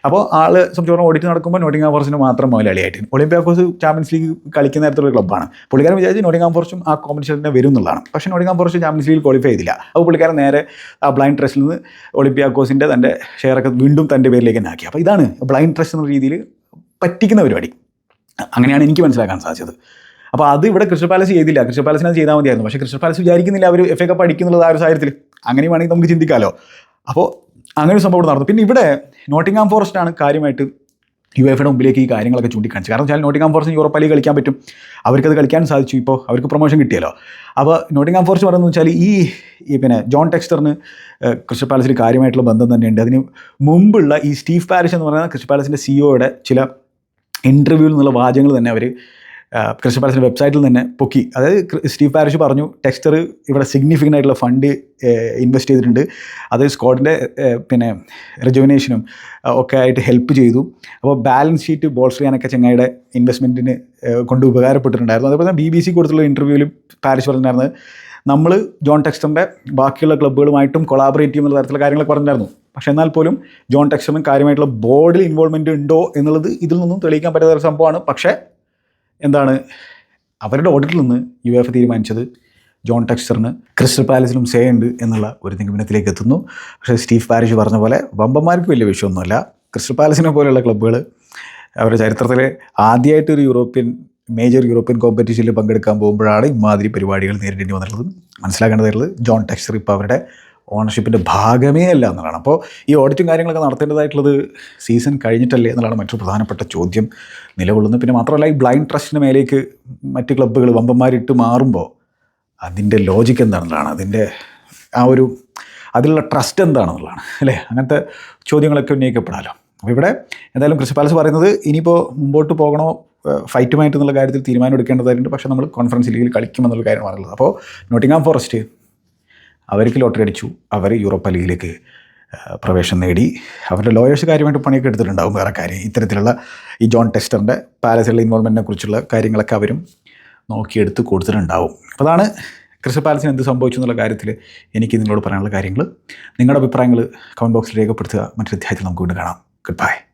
Speaker 1: അപ്പോൾ ആൾ സംബന്ധിച്ചോളം ഓഡിറ്റ് നടക്കുമ്പോൾ നോട്ടിംഗാം ഫോറസ്റ്റിന് മാത്രം മുതലാളിയായിട്ട്. ഒളിമ്പ്യാക്കോസ് ചാമ്പ്യൻസ് ലീഗ് കളിക്കുന്ന തരത്തിലുള്ള ക്ലബ്ബാണ്. പുള്ളിക്കാരൻ വിചാരിച്ച് നോട്ടിംഗാം ഫോറസ്റ്റും ആ കോമ്പറ്റീഷനിൽ വരും എന്നുള്ളതാണ്. പക്ഷേ Nottingham Forest Champions League qualify ചെയ്തില്ല. അപ്പോൾ പുള്ളിക്കാരൻ നേരെ ആ ബ്ലൈൻഡ് ട്രസ്റ്റിൽ നിന്ന് ഒളിമ്പ്യാക്കോസിന്റെ തന്റെ ഷെയറൊക്കെ വീണ്ടും തന്റെ പേരിലേക്ക് തന്നെ ആക്കി അപ്പോൾ ഇതാണ് ബ്ലൈൻഡ് ട്രസ്റ്റ് എന്ന രീതിയിൽ പറ്റിക്കുന്ന പരിപാടി. അങ്ങനെയാണ് എനിക്ക് മനസ്സിലാക്കാൻ സാധിച്ചത്. അപ്പോൾ അത് ഇവിടെ കൃഷ്ണ പാലസ് ചെയ്തില്ല. കൃഷ്ണ പാലസിനെ ചെയ്താൽ മതിയായിരുന്നു. പക്ഷേ കൃഷ്ണ പാലസ് വിചാരിക്കുന്നില്ല അവർ എഫ് എ കപ്പ് അടിക്കുന്നുള്ളത് ആ ഒരു സാഹചര്യത്തിൽ അങ്ങനെ വേണമെങ്കിൽ നമുക്ക് ചിന്തിക്കാമല്ലോ അപ്പോൾ അങ്ങനെ ഒരു സംഭവം നടന്നു. പിന്നെ ഇവിടെ നോട്ടിംഗാം ഫോറസ്റ്റ് ആണ് കാര്യമായിട്ട് യു എഫയുടെ മുമ്പിലേക്ക് ഈ കാര്യങ്ങളൊക്കെ ചൂണ്ടിക്കാണിച്ചു കാരണം വെച്ചാൽ നോട്ടിംഗാം ഫോറസ്റ്റ് യൂറോപ്പ ലീഗ് കളിക്കാൻ പറ്റും. അവർക്കത് കളിക്കാൻ സാധിച്ചു. ഇപ്പോൾ അവർക്ക് പ്രൊമോഷൻ കിട്ടിയല്ലോ. അപ്പോൾ നോട്ടിംഗാം ഫോറസ്റ്റ് പറയുന്നത് വെച്ചാൽ ഈ പിന്നെ ജോൺ ടെക്സ്റ്ററിന് ക്രിസ്റ്റൽ പാലസിൽ കാര്യമായിട്ടുള്ള ബന്ധം തന്നെയുണ്ട്. അതിന് മുമ്പുള്ള ഈ സ്റ്റീഫ് പാരിഷ് എന്ന് പറയുന്ന ക്രിസ്റ്റൽ പാലസിന്റെ സിഇഒയുടെ ചില ഇന്റർവ്യൂവിൽ നിന്നുള്ള വാചകങ്ങൾ തന്നെ അവർ ക്രിസ്റ്റൽ പാലസിന്റെ വെബ്സൈറ്റിൽ തന്നെ പൊക്കി. അതായത് സ്റ്റീവ് പാരിഷ് പറഞ്ഞു ടെക്സ്റ്റർ ഇവിടെ സിഗ്നിഫിക്കന്റ് ആയിട്ടുള്ള ഫണ്ട് ഇൻവെസ്റ്റ് ചെയ്തിട്ടുണ്ട്. അത് സ്കോഡിന്റെ പിന്നെ റെജുവിനേഷനും ഒക്കെ ആയിട്ട് ഹെൽപ്പ് ചെയ്തു. അപ്പോൾ ബാലൻസ് ഷീറ്റ് ബോൾസ് ചെയ്യാനൊക്കെ ചെങ്ങായിയുടെ ഇൻവെസ്റ്റ്മെന്റിന് കൊണ്ട് ഉപകാരപ്പെട്ടിട്ടുണ്ടായിരുന്നു. അതേപോലെ തന്നെ ബി ബി സി കൊടുത്തുള്ള ഇന്റർവ്യൂവിൽ പാരിഷ് പറഞ്ഞിട്ടുണ്ടായിരുന്നത് നമ്മൾ ജോൺ ടെക്സ്റ്ററിന്റെ ബാക്കിയുള്ള ക്ലബ്ബുകളുമായിട്ടും കൊളാബറേറ്റ് ചെയ്യുന്ന തരത്തിലുള്ള കാര്യങ്ങളൊക്കെ പറഞ്ഞിട്ടുണ്ടായിരുന്നു. പക്ഷേ എന്നാൽ പോലും ജോൺ ടെക്സ്റ്ററിന് കാര്യമായിട്ടുള്ള ബോർഡിൽ ഇൻവോൾവ്മെന്റ് ഉണ്ടോ എന്നുള്ളത് ഇതിൽ നിന്നും തെളിയിക്കാൻ പറ്റാത്ത ഒരു സംഭവമാണ്. പക്ഷേ എന്താണ് അവരുടെ ഓഡിറ്റിൽ നിന്ന് യു എഫ് തീരുമാനിച്ചത് ജോൺ ടെക്സ്റ്ററിന് ക്രിസ്റ്റൽ പാലസിലും സേ ഉണ്ട് എന്നുള്ള ഒരു നിഗമനത്തിലേക്ക് എത്തുന്നു. പക്ഷേ സ്റ്റീഫ് പാരിഷ് പറഞ്ഞ പോലെ വമ്പന്മാർക്ക് വലിയ വിഷയമൊന്നുമല്ല. ക്രിസ്റ്റൽ പാലസിനെ പോലെയുള്ള ക്ലബ്ബുകൾ അവരുടെ ചരിത്രത്തിലെ ആദ്യമായിട്ട് ഒരു യൂറോപ്യൻ മേജർ യൂറോപ്യൻ കോമ്പറ്റീഷനിൽ പങ്കെടുക്കാൻ പോകുമ്പോഴാണ് ഇമാതിരി പരിപാടികൾ നേരിടേണ്ടി വന്നിട്ടുള്ളത്. മനസ്സിലാക്കേണ്ടതായിട്ടുള്ളത് ജോൺ ടെക്സ്റ്റർ ഇപ്പോൾ അവരുടെ ഓണർഷിപ്പിന്റെ ഭാഗമേ അല്ല എന്നുള്ളതാണ്. അപ്പോൾ ഈ ഓഡിറ്റും കാര്യങ്ങളൊക്കെ നടത്തേണ്ടതായിട്ടുള്ളത് സീസൺ കഴിഞ്ഞിട്ടല്ലേ എന്നുള്ളതാണ് മറ്റൊരു പ്രധാനപ്പെട്ട ചോദ്യം. നിലകൊള്ളുന്നത് പിന്നെ മാത്രമല്ല ഈ ബ്ലൈൻഡ് ട്രസ്റ്റിന് മേലേക്ക് മറ്റ് ക്ലബ്ബുകൾ വമ്പന്മാരിട്ട് മാറുമ്പോൾ അതിന്റെ ലോജിക്ക് എന്താണെന്നുള്ളതാണ്. അതിന്റെ ആ ഒരു അതിലുള്ള ട്രസ്റ്റ് എന്താണെന്നുള്ളതാണ്. അല്ലേ? അങ്ങനത്തെ ചോദ്യങ്ങളൊക്കെ ഉന്നയിക്കപ്പെടാമല്ലോ അപ്പോൾ ഇവിടെ എന്തായാലും ക്രിസ് പാലസ് പറയുന്നത് ഇനിയിപ്പോൾ മുമ്പോട്ട് പോകണോ ഫൈറ്റുമായിട്ടെന്നുള്ള കാര്യത്തിൽ തീരുമാനം എടുക്കേണ്ടതായിട്ടുണ്ട്. പക്ഷേ നമ്മൾ കോൺഫറൻസ് ലീഗിൽ കളിക്കുമെന്നുള്ള കാര്യം പറയുന്നത്. അപ്പോൾ നോട്ടിംഗാം ഫോറസ്റ്റ് അവർക്ക് ലോട്ടറി അടിച്ചു. അവർ യൂറോപ്പ ലീഗിലേക്ക് പ്രവേശനം നേടി. അവരുടെ ലോയേഴ്സ് കാര്യമായിട്ട് പണിയൊക്കെ എടുത്തിട്ടുണ്ടാവും വേറെ കാര്യം. ഇത്തരത്തിലുള്ള ഈ ജോൺ ടെസ്റ്ററിന്റെ പാലസിലുള്ള ഇൻവോൾവ്മെന്റിനെ കുറിച്ചുള്ള കാര്യങ്ങളൊക്കെ അവരും നോക്കിയെടുത്ത് കൊടുത്തിട്ടുണ്ടാവും. അപ്പോൾ അതാണ് ക്രിസ്റ്റൽ പാലസിന് എന്ത് സംഭവിച്ചു എന്നുള്ള കാര്യത്തിൽ എനിക്ക് നിങ്ങളോട് പറയാനുള്ള കാര്യങ്ങൾ നിങ്ങളുടെ അഭിപ്രായങ്ങൾ കമന്റ് ബോക്സിൽ രേഖപ്പെടുത്തുക. മറ്റൊരു അധ്യായത്തിൽ നമുക്ക് വീണ്ടും കാണാം. Good bye